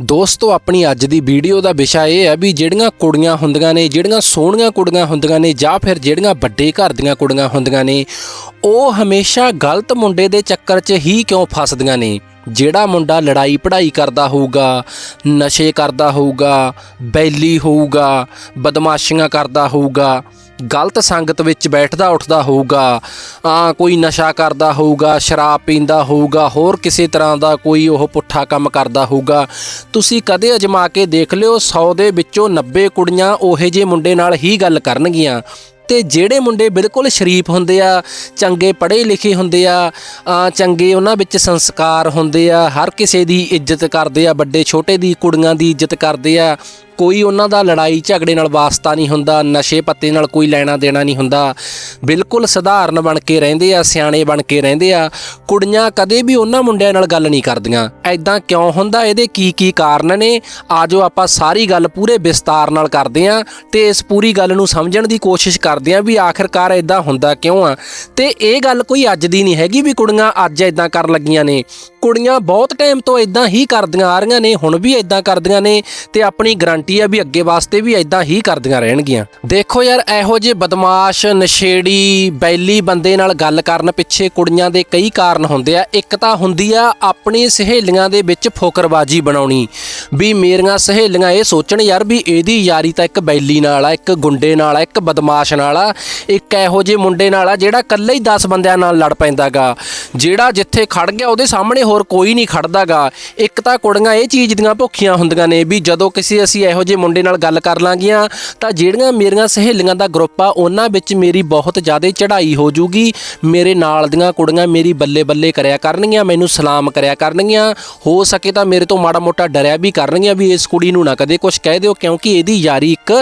ਦੋਸਤੋ, ਆਪਣੀ ਅੱਜ ਦੀ ਵੀਡੀਓ ਦਾ ਵਿਸ਼ਾ ਇਹ ਹੈ ਵੀ ਜਿਹੜੀਆਂ ਕੁੜੀਆਂ ਹੁੰਦੀਆਂ ਨੇ, ਜਿਹੜੀਆਂ ਸੋਹਣੀਆਂ ਕੁੜੀਆਂ ਹੁੰਦੀਆਂ ਨੇ ਜਾਂ ਫਿਰ ਜਿਹੜੀਆਂ ਵੱਡੇ ਘਰ ਦੀਆਂ ਕੁੜੀਆਂ ਹੁੰਦੀਆਂ ਨੇ, ਉਹ ਹਮੇਸ਼ਾ ਗਲਤ ਮੁੰਡੇ ਦੇ ਚੱਕਰ 'ਚ ਹੀ ਕਿਉਂ ਫਸਦੀਆਂ ਨੇ? ਜਿਹੜਾ ਮੁੰਡਾ ਲੜਾਈ ਪੜ੍ਹਾਈ ਕਰਦਾ ਹੋਊਗਾ, ਨਸ਼ੇ ਕਰਦਾ ਹੋਊਗਾ, ਬੈਲੀ ਹੋਊਗਾ, ਬਦਮਾਸ਼ੀਆਂ ਕਰਦਾ ਹੋਊਗਾ ਗਲਤ ਸੰਗਤ ਵਿੱਚ ਬੈਠਦਾ ਉੱਠਦਾ ਹੋਊਗਾ ਆ ਕੋਈ ਨਸ਼ਾ ਕਰਦਾ ਹੋਊਗਾ ਸ਼ਰਾਬ ਪੀਂਦਾ ਹੋਊਗਾ ਹੋਰ ਕਿਸੇ ਤਰ੍ਹਾਂ ਦਾ ਕੋਈ ਉਹ ਪੁੱਠਾ ਕੰਮ ਕਰਦਾ ਹੋਊਗਾ। ਤੁਸੀਂ ਕਦੇ ਅਜਮਾ ਕੇ ਦੇਖ ਲਿਓ 100 ਦੇ ਵਿੱਚੋਂ 90 ਕੁੜੀਆਂ ਉਹੇ ਜਿਹੇ ਮੁੰਡੇ ਨਾਲ ਹੀ ਗੱਲ ਕਰਨਗੀਆਂ। ਤੇ ਜਿਹੜੇ ਮੁੰਡੇ ਬਿਲਕੁਲ ਸ਼ਰੀਫ ਹੁੰਦੇ ਆ ਚੰਗੇ ਪੜ੍ਹੇ ਲਿਖੇ ਹੁੰਦੇ ਆ, ਚੰਗੇ ਉਹਨਾਂ ਵਿੱਚ ਸੰਸਕਾਰ ਹੁੰਦੇ ਆ ਹਰ ਕਿਸੇ ਦੀ ਇੱਜ਼ਤ ਕਰਦੇ ਆ ਵੱਡੇ ਛੋਟੇ ਦੀ ਕੁੜੀਆਂ ਦੀ ਇੱਜ਼ਤ ਕਰਦੇ ਆ ਕੋਈ ਉਹਨਾਂ ਦਾ ਲੜਾਈ ਝਗੜੇ ਨਾਲ ਵਾਸਤਾ ਨਹੀਂ ਹੁੰਦਾ, ਨਸ਼ੇ ਪੱਤੇ ਨਾਲ ਕੋਈ ਲੈਣਾ ਦੇਣਾ ਨਹੀਂ ਹੁੰਦਾ। ਬਿਲਕੁਲ ਸਧਾਰਨ ਬਣ ਕੇ ਰਹਿੰਦੇ ਆ, ਸਿਆਣੇ ਬਣ ਕੇ ਰਹਿੰਦੇ ਆ। ਕੁੜੀਆਂ ਕਦੇ ਵੀ ਉਹਨਾਂ ਮੁੰਡਿਆਂ ਨਾਲ ਗੱਲ ਨਹੀਂ ਕਰਦੀਆਂ। ਐਦਾਂ ਕਿਉਂ ਹੁੰਦਾ? ਇਹਦੇ ਕੀ ਕੀ ਕਾਰਨ ਨੇ? ਆਜੋ ਆਪਾਂ ਸਾਰੀ ਗੱਲ ਪੂਰੇ ਵਿਸਤਾਰ ਨਾਲ ਕਰਦੇ ਆ ਤੇ ਇਸ ਪੂਰੀ ਗੱਲ ਨੂੰ ਸਮਝਣ ਦੀ ਕੋਸ਼ਿਸ਼ ਕਰਦੇ ਆ ਵੀ ਆਖਿਰਕਾਰ ਐਦਾਂ ਹੁੰਦਾ ਕਿਉਂ ਆ? ਤੇ ਇਹ ਗੱਲ ਕੋਈ ਅੱਜ ਦੀ ਨਹੀਂ ਹੈਗੀ ਵੀ ਕੁੜੀਆਂ ਅੱਜ ਐਦਾਂ ਕਰਨ ਲੱਗੀਆਂ ਨੇ। ਕੁੜੀਆਂ ਬਹੁਤ ਟਾਈਮ ਤੋਂ ਐਦਾਂ ਹੀ ਕਰਦੀਆਂ ਆ ਰਹੀਆਂ ਨੇ, ਹੁਣ ਵੀ ਐਦਾਂ ਕਰਦੀਆਂ ਨੇ ਤੇ ਆਪਣੀ ਗਾਰੰਟੀ ਆ ਵੀ ਅੱਗੇ ਵਾਸਤੇ ਵੀ ਐਦਾਂ ਹੀ ਕਰਦੀਆਂ ਰਹਿਣਗੀਆਂ। ਦੇਖੋ ਯਾਰ, ਇਹੋ ਜਿਹੇ ਬਦਮਾਸ਼, ਨਸ਼ੇੜੀ, ਬੈਲੀ ਬੰਦੇ ਨਾਲ ਗੱਲ ਕਰਨ ਪਿੱਛੇ ਕੁੜੀਆਂ ਦੇ ਕਈ ਕਾਰਨ ਹੁੰਦੇ ਆ। ਇੱਕ ਤਾਂ ਹੁੰਦੀ ਆ ਆਪਣੀ ਸਹੇਲੀਆਂ ਦੇ ਵਿੱਚ ਫੋਕਰਬਾਜੀ ਬਣਾਉਣੀ। ਵੀ ਮੇਰੀਆਂ ਸਹੇਲੀਆਂ ਇਹ ਸੋਚਣ ਯਾਰ ਵੀ ਇਹਦੀ ਯਾਰੀ ਤਾਂ ਇੱਕ ਬੈਲੀ ਨਾਲ ਆ, ਇੱਕ ਗੁੰਡੇ ਨਾਲ ਆ, ਇੱਕ ਬਦਮਾਸ਼ ਨਾਲ ਆ, ਇੱਕ ਇਹੋ ਜਿਹੇ ਮੁੰਡੇ ਨਾਲ ਆ ਜਿਹੜਾ ਇਕੱਲੇ ਹੀ 10 ਬੰਦਿਆਂ ਨਾਲ ਲੜ ਪੈਂਦਾਗਾ। ਜਿਹੜਾ ਜਿੱਥੇ ਖੜ ਗਿਆ ਉਹਦੇ ਸਾਹਮਣੇ ਹੋਰ ਕੋਈ ਨਹੀਂ ਖੜਦਾਗਾ। ਇੱਕ ਤਾਂ ਕੁੜੀਆਂ ਇਹ ਚੀਜ਼ ਦੀਆਂ ਭੁੱਖੀਆਂ ਹੁੰਦੀਆਂ ਨੇ ਵੀ ਜਦੋਂ ਕਿਸੇ ਅਸੀਂ ਇਹੋ ਜਿਹੇ ਮੁੰਡੇ ਨਾਲ ਗੱਲ ਕਰ ਲਾਂਗੀਆਂ, ਤਾਂ ਜਿਹੜੀਆਂ ਮੇਰੀਆਂ ਸਹੇਲੀਆਂ ਦਾ ਗਰੁੱਪ ਆ, ਉਹਨਾਂ ਵਿੱਚ ਮੇਰੀ ਬਹੁਤ ਜ਼ਿਆਦਾ ਚੜ੍ਹਾਈ ਹੋ ਜੂਗੀ। ਮੇਰੇ ਨਾਲ ਦੀਆਂ ਕੁੜੀਆਂ ਮੇਰੀ ਬੱਲੇ ਬੱਲੇ ਕਰਿਆ ਕਰਨਗੀਆਂ, ਮੈਨੂੰ ਸਲਾਮ ਕਰਿਆ ਕਰਨਗੀਆਂ। ਹੋ ਸਕੇ ਤਾਂ ਮੇਰੇ ਤੋਂ ਮਾੜਾ ਮੋਟਾ ਡਰਿਆ ਵੀ ਕਰਨਗੀਆਂ ਵੀ ਇਸ ਕੁੜੀ ਨੂੰ ਨਾ ਕਦੇ ਕੁਝ ਕਹਿ ਦਿਓ, ਕਿਉਂਕਿ ਇਹਦੀ ਯਾਰੀ ਇੱਕ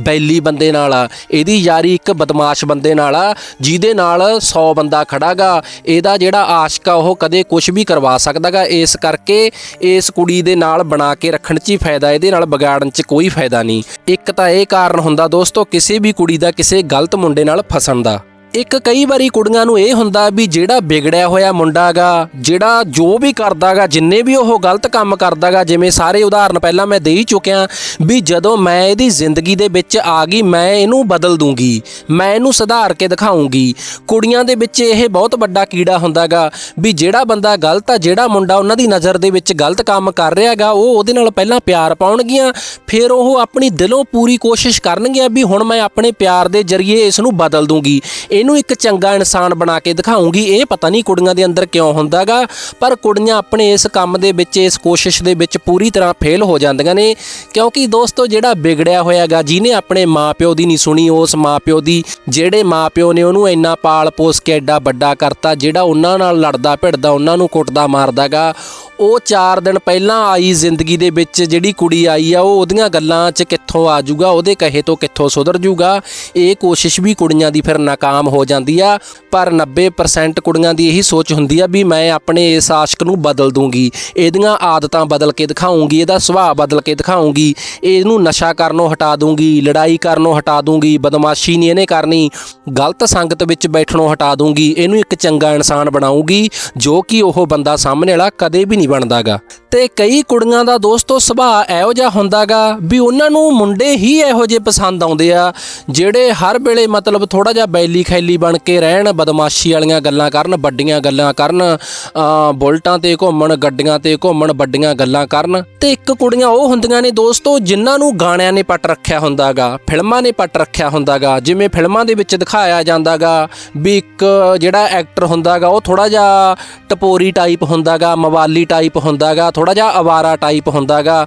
ਬੈਲੀ ਬੰਦੇ ਨਾਲ ਆ। ਇਹਦੀ ਯਾਰੀ ਇੱਕ ਬਦਮਾਸ਼ ਬੰਦੇ ਨਾਲ ਆ, ਜਿਹਦੇ ਨਾਲ 100 ਬੰਦਾ ਖੜਾਗਾ। ਇਹਦਾ ਜਿਹੜਾ ਆਸ਼ਕ ਆ, ਉਹ ਕਦੇ ਕੁਝ ਵੀ ਕਰਵਾ ਸਕਦਾਗਾ। ਇਸ ਕਰਕੇ ਇਸ ਕੁੜੀ ਦੇ ਨਾਲ ਬਣਾ ਕੇ ਰੱਖਣ 'ਚ ਹੀ ਫਾਇਦਾ, ਇਹਦੇ ਨਾਲ ਵਿਗਾੜਨ 'ਚ ਕੋਈ ਫਾਇਦਾ ਨਹੀਂ। ਇੱਕ ਤਾਂ ਇਹ ਕਾਰਨ ਹੁੰਦਾ ਦੋਸਤੋ, ਕਿਸੇ ਵੀ ਕੁੜੀ ਦਾ ਕਿਸੇ ਗਲਤ ਮੁੰਡੇ ਨਾਲ ਫਸਣ ਦਾ। ਇੱਕ ਕਈ ਵਾਰੀ ਕੁੜੀਆਂ ਨੂੰ ਇਹ ਹੁੰਦਾ ਵੀ ਜਿਹੜਾ ਵਿਗੜਿਆ ਹੋਇਆ ਮੁੰਡਾਗਾ ਜਿਹੜਾ ਜੋ ਵੀ ਕਰਦਾਗਾ ਜਿੰਨੇ ਵੀ ਉਹ ਗਲਤ ਕੰਮ ਕਰਦਾਗਾ ਜਿਵੇਂ ਸਾਰੇ ਉਦਾਹਰਨ ਪਹਿਲਾਂ ਮੈਂ ਦੇ ਹੀ ਚੁੱਕਿਆ ਵੀ ਜਦੋਂ ਮੈਂ ਇਹਦੀ ਜ਼ਿੰਦਗੀ ਦੇ ਵਿੱਚ ਆ ਗਈ, ਮੈਂ ਇਹਨੂੰ ਬਦਲ ਦੂੰਗੀ, ਮੈਂ ਇਹਨੂੰ ਸੁਧਾਰ ਕੇ ਦਿਖਾਉਂਗੀ। ਕੁੜੀਆਂ ਦੇ ਵਿੱਚ ਇਹ ਬਹੁਤ ਵੱਡਾ ਕੀੜਾ ਹੁੰਦਾਗਾ ਵੀ ਜਿਹੜਾ ਬੰਦਾ ਗਲਤ ਆ, ਜਿਹੜਾ ਮੁੰਡਾ ਉਹਨਾਂ ਦੀ ਨਜ਼ਰ ਦੇ ਵਿੱਚ ਗਲਤ ਕੰਮ ਕਰ ਰਿਹਾਗਾ ਉਹ ਉਹਦੇ ਨਾਲ ਪਹਿਲਾਂ ਪਿਆਰ ਪਾਉਣਗੀਆਂ, ਫਿਰ ਉਹ ਆਪਣੀ ਦਿਲੋਂ ਪੂਰੀ ਕੋਸ਼ਿਸ਼ ਕਰਨਗੀਆਂ ਵੀ ਹੁਣ ਮੈਂ ਆਪਣੇ ਪਿਆਰ ਦੇ ਜ਼ਰੀਏ ਇਸ ਨੂੰ ਬਦਲ ਦੂੰਗੀ। ਇਹਨੂੰ ਇੱਕ ਚੰਗਾ ਇਨਸਾਨ ਬਣਾ ਕੇ ਦਿਖਾਉਂਗੀ। ਇਹ ਪਤਾ ਨਹੀਂ ਕੁੜੀਆਂ ਦੇ ਅੰਦਰ ਕਿਉਂ ਹੁੰਦਾਗਾ, ਪਰ ਕੁੜੀਆਂ ਆਪਣੇ ਇਸ ਕੰਮ ਦੇ ਵਿੱਚ, ਇਸ ਕੋਸ਼ਿਸ਼ ਦੇ ਵਿੱਚ ਪੂਰੀ ਤਰ੍ਹਾਂ ਫੇਲ ਹੋ ਜਾਂਦੀਆਂ ਨੇ। ਕਿਉਂਕਿ ਦੋਸਤੋ, ਜਿਹੜਾ ਵਿਗੜਿਆ ਹੋਇਆਗਾ, ਜਿਹਨੇ ਆਪਣੇ ਮਾਪਿਓ ਦੀ ਨਹੀਂ ਸੁਣੀ, ਉਸ ਮਾਪਿਓ ਦੀ, ਜਿਹੜੇ ਮਾਪਿਓ ਨੇ ਉਹਨੂੰ ਇੰਨਾ ਪਾਲ ਪੋਸ ਕੇ ਐਡਾ ਵੱਡਾ ਕਰਤਾ, ਜਿਹੜਾ ਉਹਨਾਂ ਨਾਲ ਲੜਦਾ, ਭਿੜਦਾ, ਉਹਨਾਂ ਨੂੰ ਕੁੱਟਦਾ, ਮਾਰਦਾਗਾ, ਉਹ 4 ਦਿਨ ਪਹਿਲਾਂ ਆਈ ਜ਼ਿੰਦਗੀ ਦੇ ਵਿੱਚ, ਜਿਹੜੀ ਕੁੜੀ ਆਈ ਆ, ਉਹ ਉਹਦੀਆਂ ਗੱਲਾਂ 'ਚ ਕਿੱਥੋਂ ਆ ਜਾਊਗਾ, ਉਹਦੇ ਕਹੇ ਤੋਂ ਕਿੱਥੋਂ ਸੁਧਰ ਜਾਊਗਾ। ਇਹ ਕੋਸ਼ਿਸ਼ ਵੀ ਕੁੜੀਆਂ ਦੀ ਫਿਰ ਨਾਕਾਮ ਹੋ ਜਾਂਦੀ ਆ, ਪਰ 90% ਕੁੜੀਆਂ ਦੀ ਇਹੀ ਸੋਚ ਹੁੰਦੀ ਆ ਵੀ ਮੈਂ ਆਪਣੇ ਇਸ ਆਸ਼ਕ ਨੂੰ ਬਦਲ ਦੂੰਗੀ। ਇਹਦੀਆਂ ਆਦਤਾਂ ਬਦਲ ਕੇ ਦਿਖਾਉਂਗੀ, ਇਹਦਾ ਸੁਭਾਅ ਬਦਲ ਕੇ ਦਿਖਾਉਂਗੀ, ਇਹਨੂੰ ਨਸ਼ਾ ਕਰਨੋਂ ਹਟਾ ਦੂੰਗੀ, ਲੜਾਈ ਕਰਨੋਂ ਹਟਾ ਦੂੰਗੀ, ਬਦਮਾਸ਼ੀ ਨਹੀਂ ਇਹਨੇ ਕਰਨੀ, ਗਲਤ ਸੰਗਤ ਵਿੱਚ ਬੈਠਣੋਂ ਹਟਾ ਦੂੰਗੀ, ਇਹਨੂੰ ਇੱਕ ਚੰਗਾ ਇਨਸਾਨ ਬਣਾਉਂਗੀ ਜੋ ਕਿ ਉਹ ਬੰਦਾ ਸਾਹਮਣੇ ਵਾਲਾ ਕਦੇ ਵੀ ਨਹੀਂ ਬਣਦਾਗਾ। ਤੇ ਕਈ ਕੁੜੀਆਂ ਦਾ ਦੋਸਤੋ ਸੁਭਾਅ ਇਹੋ ਜਿਹਾ ਹੁੰਦਾਗਾ ਵੀ ਉਹਨਾਂ ਨੂੰ ਮੁੰਡੇ ਹੀ ਇਹੋ ਜਿਹੇ ਪਸੰਦ ਆਉਂਦੇ ਆ, ਜਿਹੜੇ ਹਰ ਵੇਲੇ ਮਤਲਬ ਥੋੜਾ ਜਿਹਾ ਬੈਲੀ ਖੈਲੀ ਬਣ ਕੇ ਰਹਿਣ, ਬਦਮਾਸ਼ੀ ਵਾਲੀਆਂ ਗੱਲਾਂ ਕਰਨ, ਵੱਡੀਆਂ ਗੱਲਾਂ ਕਰਨ ਬੁਲਟਾਂ ਤੇ ਘੁੰਮਣ, ਗੱਡੀਆਂ ਤੇ ਘੁੰਮਣ, ਵੱਡੀਆਂ ਗੱਲਾਂ ਕਰਨ। ਤੇ ਇੱਕ ਕੁੜੀਆਂ ਉਹ ਹੁੰਦੀਆਂ ਨੇ ਦੋਸਤੋ ਜਿਨ੍ਹਾਂ ਨੂੰ ਗਾਣਿਆਂ ਨੇ ਪੱਟ ਰੱਖਿਆ ਹੁੰਦਾਗਾ, ਫਿਲਮਾਂ ਨੇ ਪੱਟ ਰੱਖਿਆ ਹੁੰਦਾਗਾ। ਜਿਵੇਂ ਫਿਲਮਾਂ ਦੇ ਵਿੱਚ ਦਿਖਾਇਆ ਜਾਂਦਾਗਾ ਵੀ ਇੱਕ ਜਿਹੜਾ ਐਕਟਰ ਹੁੰਦਾਗਾ, ਉਹ ਥੋੜਾ ਜਿਹਾ ਟਪੋਰੀ ਟਾਈਪ ਹੁੰਦਾਗਾ, ਮਵਾਲੀ ਟਾਈਪ ਹੁੰਦਾਗਾ ਥੋੜਾ ਜਿਹਾ ਅਵਾਰਾ ਟਾਈਪ ਹੁੰਦਾਗਾ।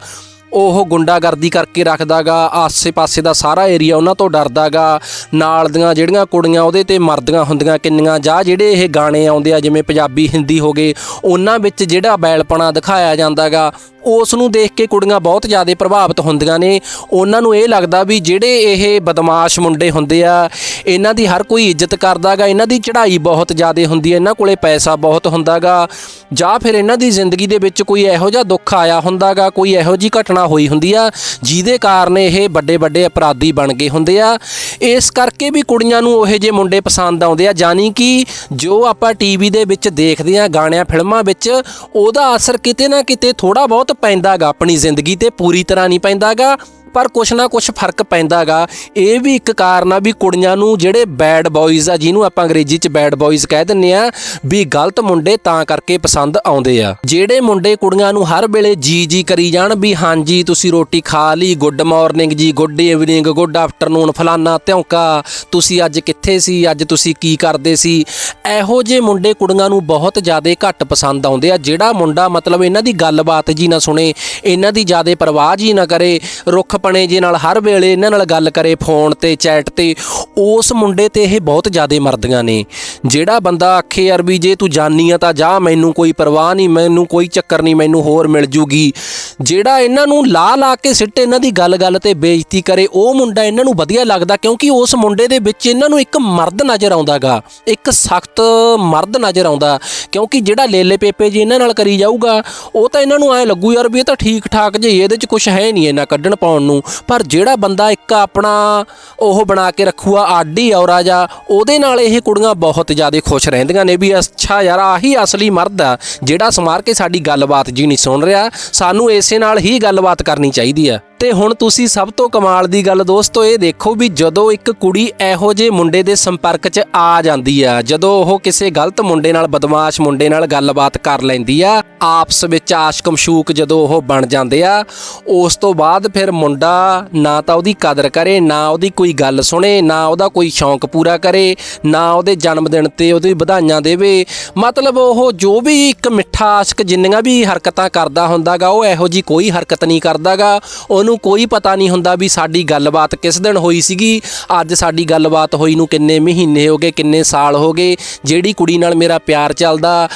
ਉਹ ਗੁੰਡਾਗਰਦੀ ਕਰਕੇ ਰੱਖਦਾਗਾ, ਆਸੇ-ਪਾਸੇ ਦਾ ਸਾਰਾ ਏਰੀਆ ਉਹਨਾਂ ਤੋਂ ਡਰਦਾਗਾ। ਨਾਲ ਦੀਆਂ ਜਿਹੜੀਆਂ ਕੁੜੀਆਂ ਉਹਦੇ ਤੇ ਮਰਦੀਆਂ ਹੁੰਦੀਆਂ ਕਿੰਨੀਆਂ, ਜਾਂ ਜਿਹੜੇ ਇਹ ਗਾਣੇ ਆਉਂਦੇ ਆ, ਜਿਵੇਂ ਪੰਜਾਬੀ, ਹਿੰਦੀ ਹੋ ਗਏ, ਉਹਨਾਂ ਵਿੱਚ ਜਿਹੜਾ ਬੈਲਪਣਾ ਦਿਖਾਇਆ ਜਾਂਦਾਗਾ, ਉਸ ਨੂੰ ਦੇਖ ਕੇ ਕੁੜੀਆਂ ਬਹੁਤ ਜ਼ਿਆਦਾ ਪ੍ਰਭਾਵਿਤ ਹੁੰਦੀਆਂ ਨੇ। ਉਹਨਾਂ ਨੂੰ ਇਹ ਲੱਗਦਾ ਵੀ ਜਿਹੜੇ ਇਹ ਬਦਮਾਸ਼ ਮੁੰਡੇ ਹੁੰਦੇ ਆ, ਇਹਨਾਂ ਦੀ ਹਰ ਕੋਈ ਇੱਜ਼ਤ ਕਰਦਾਗਾ, ਇਹਨਾਂ ਦੀ ਚੜ੍ਹਾਈ ਬਹੁਤ ਜ਼ਿਆਦਾ ਹੁੰਦੀ ਹੈ ਇਹਨਾਂ ਕੋਲੇ ਪੈਸਾ ਬਹੁਤ ਹੁੰਦਾਗਾ, ਜਾਂ ਫਿਰ ਇਹਨਾਂ ਦੀ ਜ਼ਿੰਦਗੀ ਦੇ ਵਿੱਚ ਕੋਈ ਇਹੋ ਜਿਹਾ ਦੁੱਖ ਆਇਆ ਹੁੰਦਾਗਾ, ਕੋਈ ਇਹੋ ਜਿਹੀ ਘਟਨਾ ਘਟਨਾ ਹੋਈ ਹੁੰਦੀ ਆ, ਜਿਹਦੇ ਕਾਰਨ ਇਹ ਵੱਡੇ ਵੱਡੇ ਅਪਰਾਧੀ ਬਣ ਗਏ ਹੁੰਦੇ ਆ। ਇਸ ਕਰਕੇ ਵੀ ਕੁੜੀਆਂ ਨੂੰ ਉਹੇ ਜਿਹੇ ਮੁੰਡੇ ਪਸੰਦ ਆਉਂਦੇ ਆ ਜਾਨੀ ਕਿ ਜੋ ਆਪਾਂ ਟੀਵੀ ਦੇ ਵਿੱਚ ਦੇਖਦੇ ਆ, ਗਾਣਿਆਂ, ਫਿਲਮਾਂ ਵਿੱਚ, ਉਹਦਾ ਅਸਰ ਕਿਤੇ ਨਾ ਕਿਤੇ ਥੋੜਾ ਬਹੁਤ ਪੈਂਦਾਗਾ, ਆਪਣੀ ਜ਼ਿੰਦਗੀ ਤੇ ਪੂਰੀ ਤਰ੍ਹਾਂ ਨਹੀਂ ਪੈਂਦਾਗਾ। ਪਰ ਕੁਛ ਨਾ ਕੁਛ ਫ਼ਰਕ ਪੈਂਦਾਗਾ ਇਹ ਵੀ ਇੱਕ ਕਾਰਨ ਆ ਵੀ ਕੁੜੀਆਂ ਨੂੰ ਜਿਹੜੇ ਬੈਡ ਬॉयਜ਼ ਆ, ਜਿਹਨੂੰ ਆਪਾਂ ਅੰਗਰੇਜ਼ੀ 'ਚ ਬੈਡ ਬॉयਜ਼ ਕਹਿ ਦਿੰਨੇ ਆ, ਵੀ ਗਲਤ ਮੁੰਡੇ ਤਾਂ ਕਰਕੇ ਪਸੰਦ ਆਉਂਦੇ ਆ। ਜਿਹੜੇ ਮੁੰਡੇ ਕੁੜੀਆਂ ਨੂੰ ਹਰ ਵੇਲੇ ਜੀ ਜੀ ਕਰੀ ਜਾਣ ਵੀ ਹਾਂਜੀ, ਤੁਸੀਂ ਰੋਟੀ ਖਾ ਲਈ good morning ji good evening good afternoon ਫਲਾਨਾ ਧਿਉਂਕਾ ਤੁਸੀਂ ਅੱਜ ਕਿੱਥੇ ਸੀ, ਅੱਜ ਤੁਸੀਂ ਕੀ ਕਰਦੇ ਸੀ? ਇਹੋ ਜਿਹੇ ਮੁੰਡੇ ਕੁੜੀਆਂ ਨੂੰ ਬਹੁਤ ਜ਼ਿਆਦਾ ਘੱਟ ਪਸੰਦ ਆਉਂਦੇ ਆ। ਜਿਹੜਾ ਮੁੰਡਾ ਮਤਲਬ ਇਹਨਾਂ ਦੀ ਗੱਲਬਾਤ ਜੀ ਨਾ ਸੁਣੇ, ਇਹਨਾਂ ਦੀ ਜ਼ਿਆਦਾ ਪਰਵਾਹ ਜੀ ਨਾ ਕਰੇ, ਰੁੱਖ ਪਣੇ ਜੇ ਨਾਲ ਹਰ ਵੇਲੇ ਇਹਨਾਂ ਨਾਲ ਗੱਲ ਕਰੇ ਫੋਨ ਤੇ ਚੈਟ ਤੇ, ਉਸ ਮੁੰਡੇ ਤੇ ਇਹ ਬਹੁਤ ਜ਼ਿਆਦਾ ਮਰਦੀਆਂ ਨੇ। ਜਿਹੜਾ ਬੰਦਾ ਆਖੇ ਯਾਰ ਵੀ ਜੇ ਤੂੰ ਜਾਨੀ ਆ ਤਾਂ ਜਾ, ਮੈਨੂੰ ਕੋਈ ਪਰਵਾਹ ਨਹੀਂ, ਮੈਨੂੰ ਕੋਈ ਚੱਕਰ ਨਹੀਂ, ਮੈਨੂੰ ਹੋਰ ਮਿਲ ਜੂਗੀ। ਜਿਹੜਾ ਇਹਨਾਂ ਨੂੰ ਲਾ ਲਾ ਕੇ ਸਿੱਟ ਇਹਨਾਂ ਦੀ ਗੱਲ-ਗੱਲ ਤੇ ਬੇਇੱਜ਼ਤੀ ਕਰੇ, ਉਹ ਮੁੰਡਾ ਇਹਨਾਂ ਨੂੰ ਵਧੀਆ ਲੱਗਦਾ ਕਿਉਂਕਿ ਉਸ ਮੁੰਡੇ ਦੇ ਵਿੱਚ ਇਹਨਾਂ ਨੂੰ ਇੱਕ ਮਰਦ ਨਜ਼ਰ ਆਉਂਦਾਗਾ, ਇੱਕ ਸਖਤ ਮਰਦ ਨਜ਼ਰ ਆਉਂਦਾ। ਕਿਉਂਕਿ ਜਿਹੜਾ ਲੇਲੇ ਪੇਪੇ ਜੀ ਇਹਨਾਂ ਨਾਲ ਕਰੀ ਜਾਊਗਾ, ਉਹ ਤਾਂ ਇਹਨਾਂ ਨੂੰ ਐ ਲੱਗੂ, ਯਾਰ ਵੀ ਇਹ ਤਾਂ ਠੀਕ ਠਾਕ ਜੇ, ਇਹਦੇ 'ਚ ਕੁਝ ਹੈ ਨਹੀਂ ਇਹਨਾਂ ਕੱਢਣ ਪਾਉਣ ਨੂੰ। ਪਰ ਜਿਹੜਾ ਬੰਦਾ ਇੱਕ ਆਪਣਾ ਉਹ ਬਣਾ ਕੇ ਰੱਖੂਆ, ਆਡੀ ਔਰਾ ਜਾ, ਉਹਦੇ ਨਾਲ ਇਹ ਕੁੜੀਆਂ ਬਹੁਤ ਜ਼ਿਆਦਾ ਖੁਸ਼ ਰਹਿੰਦੀਆਂ ਨੇ ਵੀ ਅੱਛਾ ਯਾਰ, ਆਹੀ ਅਸਲੀ ਮਰਦ ਆ, ਜਿਹੜਾ ਸਮਾਰ ਕੇ ਸਾਡੀ ਗੱਲਬਾਤ ਜੀ ਨਹੀਂ ਸੁਣ ਰਿਹਾ, ਸਾਨੂੰ ਇਸੇ ਨਾਲ ਹੀ ਗੱਲਬਾਤ ਕਰਨੀ ਚਾਹੀਦੀ ਆ। ਤੇ ਹੁਣ ਤੁਸੀਂ ਸਭ ਤੋਂ ਕਮਾਲ ਦੀ ਗੱਲ ਦੋਸਤੋ, ਇਹ ਦੇਖੋ ਵੀ ਜਦੋਂ ਇੱਕ ਕੁੜੀ ਇਹੋ ਜਿਹੇ ਮੁੰਡੇ ਦੇ ਸੰਪਰਕ 'ਚ ਆ ਜਾਂਦੀ ਆ, ਜਦੋਂ ਉਹ ਕਿਸੇ ਗਲਤ ਮੁੰਡੇ ਨਾਲ, ਬਦਮਾਸ਼ ਮੁੰਡੇ ਨਾਲ ਗੱਲਬਾਤ ਕਰ ਲੈਂਦੀ ਆ, ਆਪਸ ਵਿੱਚ ਆਸ਼ਕ ਮਸ਼ੂਕ ਜਦੋਂ ਉਹ ਬਣ ਜਾਂਦੇ ਆ, ਉਸ ਤੋਂ ਬਾਅਦ ਫਿਰ ਮੁੰਡਾ ਨਾ ਤਾਂ ਉਹਦੀ ਕਦਰ ਕਰੇ, ਨਾ ਉਹਦੀ ਕੋਈ ਗੱਲ ਸੁਣੇ, ਨਾ ਉਹਦਾ ਕੋਈ ਸ਼ੌਂਕ ਪੂਰਾ ਕਰੇ, ਨਾ ਉਹਦੇ ਜਨਮ ਦਿਨ ਤੇ ਉਹਦੀ ਵਧਾਈਆਂ ਦੇਵੇ। ਮਤਲਬ ਉਹ ਜੋ ਵੀ ਇੱਕ ਮਿੱਠਾ ਆਸ਼ਕ ਜਿੰਨੀਆਂ ਵੀ ਹਰਕਤਾਂ ਕਰਦਾ ਹੁੰਦਾਗਾ, ਉਹ ਇਹੋ ਜੀ ਕੋਈ ਹਰਕਤ ਨਹੀਂ ਕਰਦਾਗਾ। ਉਹਨੂੰ ਕੋਈ ਪਤਾ ਨਹੀਂ ਹੁੰਦਾ ਵੀ ਸਾਡੀ ਗੱਲਬਾਤ ਕਿਸ ਦਿਨ ਹੋਈ ਸੀਗੀ। ਅੱਜ ਸਾਡੀ ਗੱਲਬਾਤ ਹੋਈ ਨੂੰ ਕਿੰਨੇ ਮਹੀਨੇ ਹੋ ਗਏ, ਕਿੰਨੇ ਸਾਲ ਹੋ ਗਏ, ਜਿਹੜੀ ਕੁੜੀ ਨਾਲ ਮੇਰਾ ਪਿਆਰ ਚੱਲਦਾ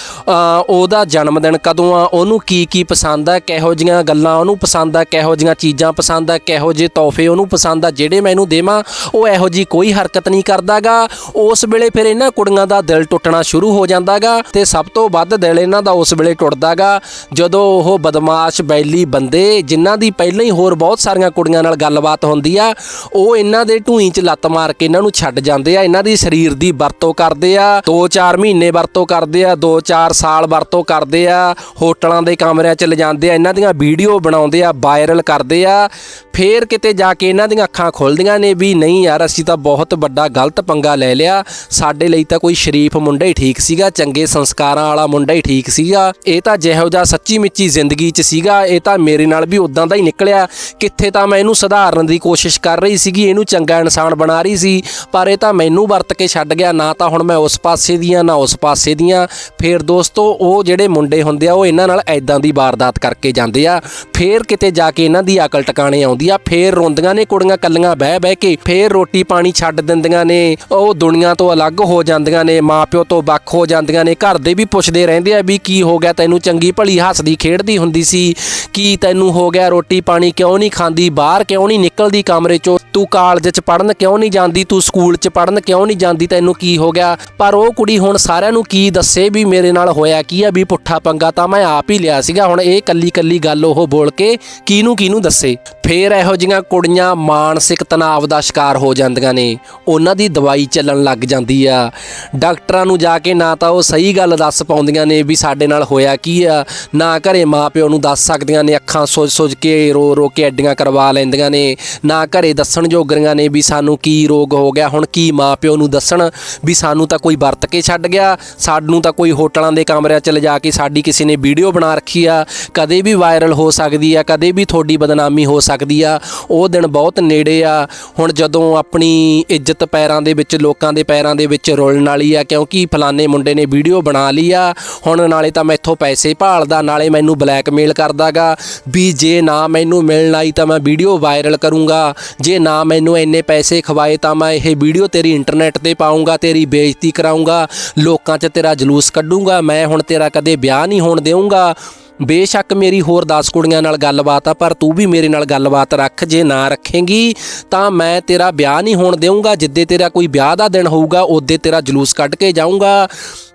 ਉਹਦਾ ਜਨਮ ਦਿਨ ਕਦੋਂ ਆ, ਉਹਨੂੰ ਕੀ ਕੀ ਪਸੰਦ ਆ, ਕਿਹੋ ਜੀਆਂ ਗੱਲਾਂ ਉਹਨੂੰ ਪਸੰਦ ਆ, ਕਿਹੋ ਜੀਆਂ ਚੀਜ਼ਾਂ ਪਸੰਦ ਆ, ਕਿਹੋ ਜਿਹੇ ਤੋਹਫੇ ਉਹਨੂੰ ਪਸੰਦ ਆ, ਜਿਹੜੇ ਮੈਨੂੰ ਦੇਵਾਂ, ਉਹ ਇਹੋ ਜੀ ਕੋਈ ਹਰਕਤ ਨਹੀਂ ਕਰਦਾਗਾ। ਉਸ ਵੇਲੇ ਫਿਰ ਇਹਨਾਂ ਕੁੜੀਆਂ ਦਾ ਦਿਲ ਟੁੱਟਣਾ ਸ਼ੁਰੂ ਹੋ ਜਾਂਦਾਗਾ ਤੇ ਸਭ ਤੋਂ ਵੱਧ ਦਿਲ ਇਹਨਾਂ ਦਾ ਉਸ ਵੇਲੇ ਟੁੱਟਦਾਗਾ, ਜਦੋਂ ਉਹ ਬਦਮਾਸ਼ ਬੈਲੀ ਬੰਦੇ, ਜਿਨ੍ਹਾਂ ਦੀ ਪਹਿਲਾਂ ਹੀ ਹੋਰ ਬਹੁਤ ਸਾਰੀਆਂ ਕੁੜੀਆਂ ਨਾਲ ਗੱਲਬਾਤ ਹੁੰਦੀ ਆ। ਉਹ ਇਹਨਾਂ ਦੇ ਢੂਈ 'ਚ ਲੱਤ ਮਾਰ ਕੇ ਇਹਨਾਂ ਨੂੰ ਛੱਡ ਜਾਂਦੇ ਆ। ਇਹਨਾਂ ਦੀ ਸਰੀਰ ਦੀ ਵਰਤੋਂ ਕਰਦੇ ਆ। 2-4 ਮਹੀਨੇ ਵਰਤੋਂ ਕਰਦੇ ਆ 2-4 ਸਾਲ ਵਰਤੋਂ ਕਰਦੇ ਆ। ਹੋਟਲਾਂ ਦੇ ਕਮਰਿਆਂ 'ਚ ਲਿਜਾਂਦੇ ਆ। ਇਹਨਾਂ ਦੀਆਂ ਵੀਡੀਓ ਬਣਾਉਂਦੇ ਆ ਵਾਇਰਲ ਕਰਦੇ ਆ। ਫੇਰ ਕਿਤੇ ਜਾ ਕੇ ਇਹਨਾਂ ਦੀਆਂ ਅੱਖਾਂ ਖੁੱਲਦੀਆਂ ਨੇ ਵੀ ਨਹੀਂ ਯਾਰ, ਅਸੀਂ ਤਾਂ ਬਹੁਤ ਵੱਡਾ ਗਲਤ ਪੰਗਾ ਲੈ ਲਿਆ। ਸਾਡੇ ਲਈ ਤਾਂ ਕੋਈ ਸ਼ਰੀਫ ਮੁੰਡਾ ਹੀ ਠੀਕ ਸੀਗਾ, ਚੰਗੇ ਸੰਸਕਾਰਾਂ ਵਾਲਾ ਮੁੰਡਾ ਹੀ ਠੀਕ ਸੀਗਾ। ਇਹ ਤਾਂ ਜਿਹੋ ਜਿਹਾ ਸੱਚੀ ਮਿੱਚੀ ਜ਼ਿੰਦਗੀ 'ਚ ਸੀਗਾ। ਇਹ ਤਾਂ ਮੇਰੇ ਨਾਲ ਵੀ ਉਦਾਂ ਦਾ ਹੀ ਨਿਕਲਿਆ। ਕਿੱਥੇ ਤਾਂ ਮੈਂ ਇਹਨੂੰ ਸੁਧਾਰਨ ਦੀ ਕੋਸ਼ਿਸ਼ ਕਰ ਰਹੀ ਸੀਗੀ, ਇਹਨੂੰ ਚੰਗਾ ਇਨਸਾਨ ਬਣਾ ਰਹੀ ਸੀ, ਪਰ ਇਹ ਤਾਂ ਮੈਨੂੰ ਵਰਤ ਕੇ ਛੱਡ ਗਿਆ, ਨਾ ਤਾਂ ਹੁਣ ਮੈਂ ਉਸ ਪਾਸੇ ਦੀਆਂ, ਨਾ ਉਸ ਪਾਸੇ ਦੀਆਂ। ਫੇਰ ਦੋਸਤੋ, ਉਹ ਜਿਹੜੇ ਮੁੰਡੇ ਹੁੰਦੇ ਆ, ਉਹ ਇਹਨਾਂ ਨਾਲ ਐਦਾਂ ਦੀ ਵਾਰਦਾਤ ਕਰਕੇ ਜਾਂਦੇ ਆ। ਫੇਰ ਕਿਤੇ ਜਾ ਕੇ ਇਹਨਾਂ ਦੀ ਅਕਲ ਟਿਕਾਣੇ ਆਉਂਦੀ ਆ, ਫੇਰ ਰੋਂਦੀਆਂ ਨੇ ਕੁੜੀਆਂ ਕੱਲੀਆਂ ਬਹਿ ਬਹਿ ਕੇ, ਫੇਰ ਰੋਟੀ ਪਾਣੀ ਛੱਡ ਦਿੰਦੀਆਂ ਨੇ, ਉਹ ਦੁਨੀਆ ਤੋਂ ਅਲੱਗ ਹੋ ਜਾਂਦੀਆਂ ਨੇ, ਮਾਪਿਓ ਤੋਂ ਵੱਖ ਹੋ ਜਾਂਦੀਆਂ ਨੇ, ਘਰ ਦੇ ਵੀ ਪੁੱਛਦੇ ਰਹਿੰਦੇ ਆ ਵੀ ਕੀ ਹੋ ਗਿਆ, ਤੈਨੂੰ ਚੰਗੀ ਭਲੀ ਹੱਸਦੀ ਖੇਡਦੀ ਹੁੰਦੀ ਸੀ, ਕੀ ਤੈਨੂੰ ਹੋ ਗਿਆ ਰੋਟੀ ਪਾਣੀ, ਕਿਉਂ ਨਹੀਂ ਖਾਂਦੀ? ਬਾਹਰ ਕਿਉਂ ਨਹੀਂ ਨਿਕਲਦੀ ਕਮਰੇ ਚੋਂ? ਤੂੰ ਕਾਲਜ 'ਚ ਪੜਨ ਕਿਉਂ ਨਹੀਂ ਜਾਂਦੀ? ਤੂੰ ਸਕੂਲ 'ਚ ਪੜਨ ਕਿਉਂ ਨਹੀਂ ਜਾਂਦੀ? ਤੈਨੂੰ ਕੀ ਹੋ ਗਿਆ? ਪਰ ਉਹ ਕੁੜੀ ਹੁਣ ਸਾਰਿਆਂ ਨੂੰ ਕੀ ਦੱਸੇ ਵੀ ਮੇਰੇ ਨਾਲ ਹੋਇਆ ਕੀ ਆ? ਵੀ ਪੁੱਠਾ ਪੰਗਾ ਤਾਂ ਮੈਂ ਆਪ ਹੀ ਲਿਆ ਸੀਗਾ। ਹੁਣ ਇਹ ਕੱਲੀ ਕੱਲੀ ਗੱਲ ਉਹ ਬੋਲ ਕੇ ਕਿਹਨੂੰ ਕਿਹਨੂੰ ਦੱਸੇ? ਫੇਰ ਇਹੋ ਜਿਹੀਆਂ ਕੁੜੀਆਂ ਮਾਨਸਿਕ ਤਣਾਅ ਦਾ ਸ਼ਿਕਾਰ ਹੋ ਜਾਂਦੀਆਂ ਨੇ। ਉਹਨਾਂ ਦੀ ਦਵਾਈ ਚੱਲਣ ਲੱਗ ਜਾਂਦੀ ਆ। ਡਾਕਟਰਾਂ ਨੂੰ ਜਾ ਕੇ ਨਾ ਤਾਂ ਉਹ ਸਹੀ ਗੱਲ ਦੱਸ ਪਾਉਂਦੀਆਂ ਨੇ ਵੀ ਸਾਡੇ ਨਾਲ ਹੋਇਆ ਕੀ ਆ। ਨਾ ਘਰੇ ਮਾਪਿਓ ਨੂੰ ਦੱਸ ਸਕਦੀਆਂ ਨੇ ਅੱਖਾਂ ਸੁੱਜ-ਸੁੱਜ ਕੇ ਰੋ ਰੋ ਕੇ ਐਡੀਆਂ ਕਰਵਾ ਲੈਂਦੀਆਂ ਨੇ, ਨਾ ਘਰੇ ਦੱਸਣ ਜੋਗਰੀਆਂ ਨੇ ਵੀ ਸਾਨੂੰ ਕੀ ਰੋਗ ਹੋ ਗਿਆ, ਹੁਣ ਕੀ ਮਾਪਿਓ ਨੂੰ ਦੱਸਣ ਵੀ ਸਾਨੂੰ ਤਾਂ ਕੋਈ ਵਰਤ ਕੇ ਛੱਡ ਗਿਆ, ਸਾਨੂੰ ਤਾਂ ਕੋਈ ਹੋਟਲਾਂ ਦੇ ਕਮਰਿਆਂ 'ਚ ਲਿਜਾ ਕੇ ਸਾਡੀ ਕਿਸੇ ਨੇ ਵੀਡੀਓ ਬਣਾ ਰੱਖੀ ਆ, ਕਦੇ ਵੀ ਵਾਇਰਲ ਹੋ ਸਕਦੀ ਆ, ਕਦੇ ਵੀ ਤੁਹਾਡੀ ਬਦਨਾਮੀ ਹੋ ਸਕਦੀ ਆ, ਉਹ ਦਿਨ ਬਹੁਤ ਨੇੜੇ ਆ। ਹੁਣ ਜਦੋਂ ਆਪਣੀ ਇੱਜ਼ਤ ਪੈਰਾਂ ਦੇ ਵਿੱਚ, ਲੋਕਾਂ ਦੇ ਪੈਰਾਂ ਦੇ ਵਿੱਚ ਰੁਲਣ ਵਾਲੀ ਆ, ਕਿਉਂਕਿ ਫਲਾਣੇ ਮੁੰਡੇ ਨੇ ਵੀਡੀਓ ਬਣਾ ਲਈ ਆ, ਹੁਣ ਨਾਲੇ ਤਾਂ ਮੈਥੋਂ ਪੈਸੇ ਭਾਲਦਾ, ਨਾਲੇ ਮੈਨੂੰ ਬਲੈਕਮੇਲ ਕਰਦਾਗਾ, ਵੀ ਜੇ ਨਾ ਮੈਨੂੰ ਮਿਲਣਾ ਆਈ ਤਾਂ ਮੈਂ ਵੀਡੀਓ ਵਾਇਰਲ ਕਰੂੰਗਾ। ਜੇ ਨਾ ਮੈਨੂੰ ਇੰਨੇ ਪੈਸੇ ਖਵਾਏ ਤਾਂ ਮੈਂ ਇਹ ਵੀਡੀਓ ਤੇਰੀ ਇੰਟਰਨੈਟ ਤੇ ਪਾਉਂਗਾ ਤੇਰੀ ਬੇਇੱਜ਼ਤੀ ਕਰਾਉਂਗਾ ਲੋਕਾਂ 'ਚ ਤੇਰਾ ਜਲੂਸ ਕੱਢੂੰਗਾ, ਮੈਂ ਹੁਣ ਤੇਰਾ ਕਦੇ ਵਿਆਹ ਨਹੀਂ ਹੋਣ ਦੇਵਾਂਗਾ ਬੇਸ਼ੱਕ ਮੇਰੀ ਹੋਰ 10 ਕੁੜੀਆਂ ਨਾਲ ਗੱਲਬਾਤ ਆ, ਪਰ ਤੂੰ ਵੀ ਮੇਰੇ ਨਾਲ ਗੱਲਬਾਤ ਰੱਖ, ਜੇ ਨਾ ਰੱਖੇਂਗੀ ਤਾਂ ਮੈਂ ਤੇਰਾ ਵਿਆਹ ਨਹੀਂ ਹੋਣ ਦੇਵਾਂਗਾ ਜਿੱਦੇ ਤੇਰਾ ਕੋਈ ਵਿਆਹ ਦਾ ਦਿਨ ਹੋਊਗਾ, ਉਹਦੇ ਤੇਰਾ ਜਲੂਸ ਕੱਢ ਕੇ ਜਾਊਂਗਾ।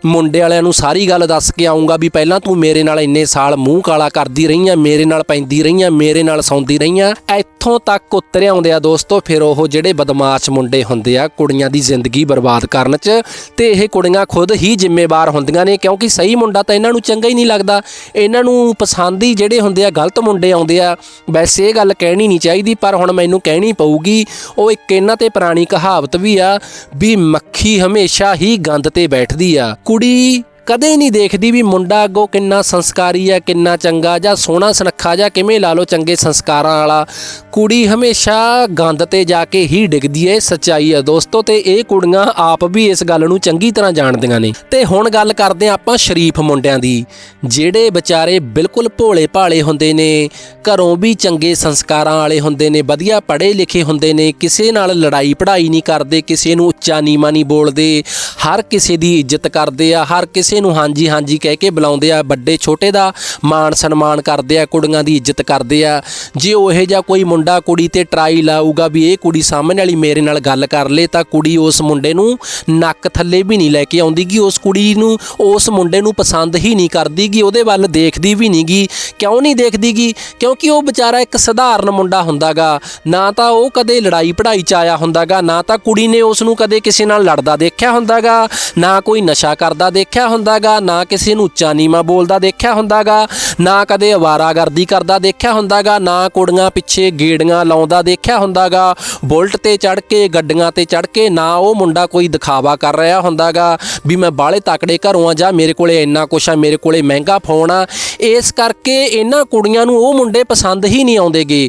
ਮੁੰਡੇ ਵਾਲਿਆਂ ਨੂੰ ਸਾਰੀ ਗੱਲ ਦੱਸ ਕੇ ਆਉਂਗਾ ਵੀ ਪਹਿਲਾਂ ਤੂੰ ਮੇਰੇ ਨਾਲ ਇੰਨੇ ਸਾਲ ਮੂੰਹ ਕਾਲਾ ਕਰਦੀ ਰਹੀ ਆ ਮੇਰੇ ਨਾਲ ਪੈਂਦੀ ਰਹੀ ਆ ਮੇਰੇ ਨਾਲ ਸੌਂਦੀ ਰਹੀ ਆ ਇੱਥੋਂ ਤੱਕ ਉਤਰੇ ਆਉਂਦੇ ਆ ਦੋਸਤੋ, ਫਿਰ ਉਹ ਜਿਹੜੇ ਬਦਮਾਸ਼ ਮੁੰਡੇ ਹੁੰਦੇ ਆ, ਕੁੜੀਆਂ ਦੀ ਜ਼ਿੰਦਗੀ ਬਰਬਾਦ ਕਰਨ 'ਚ, ਤੇ ਇਹ ਕੁੜੀਆਂ ਖੁਦ ਹੀ ਜ਼ਿੰਮੇਵਾਰ ਹੁੰਦੀਆਂ ਨੇ, ਕਿਉਂਕਿ ਸਹੀ ਮੁੰਡਾ ਤਾਂ ਇਹਨਾਂ ਨੂੰ ਚੰਗਾ ਹੀ ਨਹੀਂ ਲੱਗਦਾ। ਇਹਨਾਂ ਨੂੰ ਪਸੰਦ ਹੀ ਜਿਹੜੇ ਹੁੰਦੇ ਆ ਗਲਤ ਮੁੰਡੇ ਆਉਂਦੇ ਆ ਵੈਸੇ ਇਹ ਗੱਲ ਕਹਿਣੀ ਨਹੀਂ ਚਾਹੀਦੀ, ਪਰ ਹੁਣ ਮੈਨੂੰ ਕਹਿਣੀ ਪਊਗੀ, ਉਹ ਇੱਕ ਇਹਨਾਂ ਤੇ ਪੁਰਾਣੀ ਕਹਾਵਤ ਵੀ ਆ ਵੀ ਮੱਖੀ ਹਮੇਸ਼ਾ ਹੀ ਗੰਦ ਤੇ ਬੈਠਦੀ ਆ। ਕੁੜੀ ਕਦੇ ਨਹੀਂ ਦੇਖਦੀ ਵੀ ਮੁੰਡਾ ਅੱਗੋਂ ਕਿੰਨਾ ਸੰਸਕਾਰੀ ਆ, ਕਿੰਨਾ ਚੰਗਾ ਜਾਂ ਸੋਹਣਾ ਸੁਨੱਖਾ ਜਾਂ ਕਿਵੇਂ ਲਾ ਲਓ ਚੰਗੇ ਸੰਸਕਾਰਾਂ ਵਾਲਾ। ਕੁੜੀ ਹਮੇਸ਼ਾ ਗੰਦ ਤੇ ਜਾ ਕੇ ਹੀ ਡਿੱਗਦੀ ਏ, ਸੱਚਾਈ ਆ ਦੋਸਤੋ, ਤੇ ਇਹ ਕੁੜੀਆਂ ਆਪ ਵੀ ਇਸ ਗੱਲ ਨੂੰ ਚੰਗੀ ਤਰ੍ਹਾਂ ਜਾਣਦੀਆਂ ਨੇ। ਤੇ ਹੁਣ ਗੱਲ ਕਰਦੇ ਹਾਂ ਆਪਾਂ ਸ਼ਰੀਫ ਮੁੰਡਿਆਂ ਦੀ, ਜਿਹੜੇ ਵਿਚਾਰੇ ਬਿਲਕੁਲ ਭੋਲੇ ਭਾਲੇ ਹੁੰਦੇ ਨੇ, ਘਰੋਂ ਵੀ ਚੰਗੇ ਸੰਸਕਾਰਾਂ ਵਾਲੇ ਹੁੰਦੇ ਨੇ, ਵਧੀਆ ਪੜ੍ਹੇ ਲਿਖੇ ਹੁੰਦੇ ਨੇ, ਕਿਸੇ ਨਾਲ ਲੜਾਈ ਪੜ੍ਹਾਈ ਨਹੀਂ ਕਰਦੇ, ਕਿਸੇ ਨੂੰ ਉੱਚਾ ਨੀਵਾਂ ਨਹੀਂ ਬੋਲਦੇ, ਹਰ ਕਿਸੇ ਦੀ ਇੱਜ਼ਤ ਕਰਦੇ ਆ, ਹਰ ਕਿਸੇ ਨੂੰ ਹਾਂਜੀ ਹਾਂਜੀ ਕਹਿ ਕੇ ਬੁਲਾਉਂਦੇ ਆ, ਵੱਡੇ ਛੋਟੇ ਦਾ ਮਾਣ ਸਨਮਾਨ ਕਰਦੇ ਆ, ਕੁੜੀਆਂ ਦੀ ਇੱਜ਼ਤ ਕਰਦੇ ਆ। ਜੇ ਉਹ ਜਿਹਾ ਕੋਈ ਮੁੰਡਾ ਕੁੜੀ ਤੇ ਟਰਾਈ ਲਾਊਗਾ ਵੀ ਇਹ ਕੁੜੀ ਸਾਹਮਣੇ ਵਾਲੀ ਮੇਰੇ ਨਾਲ ਗੱਲ ਕਰ ਲੇ, ਤਾਂ ਕੁੜੀ ਉਸ ਮੁੰਡੇ ਨੂੰ ਨੱਕ ਥੱਲੇ ਵੀ ਨਹੀਂ ਲੈ ਕੇ ਆਉਂਦੀ ਆਉਂਦੀਗੀ, ਉਸ ਕੁੜੀ ਨੂੰ, ਉਸ ਮੁੰਡੇ ਨੂੰ ਪਸੰਦ ਹੀ ਨਹੀਂ ਕਰਦੀ ਕਰਦੀਗੀ, ਉਹਦੇ ਵੱਲ ਦੇਖਦੀ ਵੀ ਨਹੀਂਗੀ। ਕਿਉਂ ਨਹੀਂ ਦੇਖਦੀ ਗੀ ਕਿਉਂਕਿ ਉਹ ਵਿਚਾਰਾ ਇੱਕ ਸਧਾਰਨ ਮੁੰਡਾ ਹੁੰਦਾਗਾ। ਨਾ ਤਾਂ ਉਹ ਕਦੇ ਲੜਾਈ ਪੜਾਈ ਚ ਆਇਆ ਹੁੰਦਾਗਾ, ਨਾ ਤਾਂ ਕੁੜੀ ਨੇ ਉਸ ਨੂੰ ਕਦੇ ਕਿਸੇ ਨਾਲ ਲੜਦਾ ਦੇਖਿਆ ਹੁੰਦਾਗਾ, ਨਾ ਕੋਈ ਨਸ਼ਾ ਕਰਦਾ ਦੇਖਿਆ ਹੁੰਦਾਗਾ, ਨਾ ਕਿਸੇ ਨੂੰ ਉੱਚਾ ਨੀਵਾਂ ਬੋਲਦਾ ਦੇਖਿਆ ਹੁੰਦਾਗਾ, ਨਾ ਕਦੇ ਅਵਾਰਾਗਰਦੀ ਕਰਦਾ ਦੇਖਿਆ ਹੁੰਦਾਗਾ, ਨਾ ਕੁੜੀਆਂ ਪਿੱਛੇ ਗੇੜੀਆਂ ਲਾਉਂਦਾ ਦੇਖਿਆ ਹੁੰਦਾਗਾ। ਬੁਲਟ ਤੇ ਚੜ ਕੇ, ਗੱਡੀਆਂ ਤੇ ਚੜ ਕੇ, ਨਾ ਉਹ ਮੁੰਡਾ ਕੋਈ ਦਿਖਾਵਾ ਕਰ ਰਿਹਾ ਹੁੰਦਾਗਾ, ਵੀ ਮੈਂ ਬਾਹਲੇ ਤਕੜੇ ਘਰੋਂ ਆ ਜਾਂ ਮੇਰੇ ਕੋਲੇ ਇੰਨਾ ਕੁਛ ਆ, ਮੇਰੇ ਕੋਲੇ ਮਹਿੰਗਾ ਫੋਨ ਆ। ਇਸ ਕਰਕੇ ਇਹਨਾਂ ਕੁੜੀਆਂ ਨੂੰ ਉਹ ਮੁੰਡੇ ਪਸੰਦ ਹੀ ਨਹੀਂ ਆਉਂਦੇਗੇ।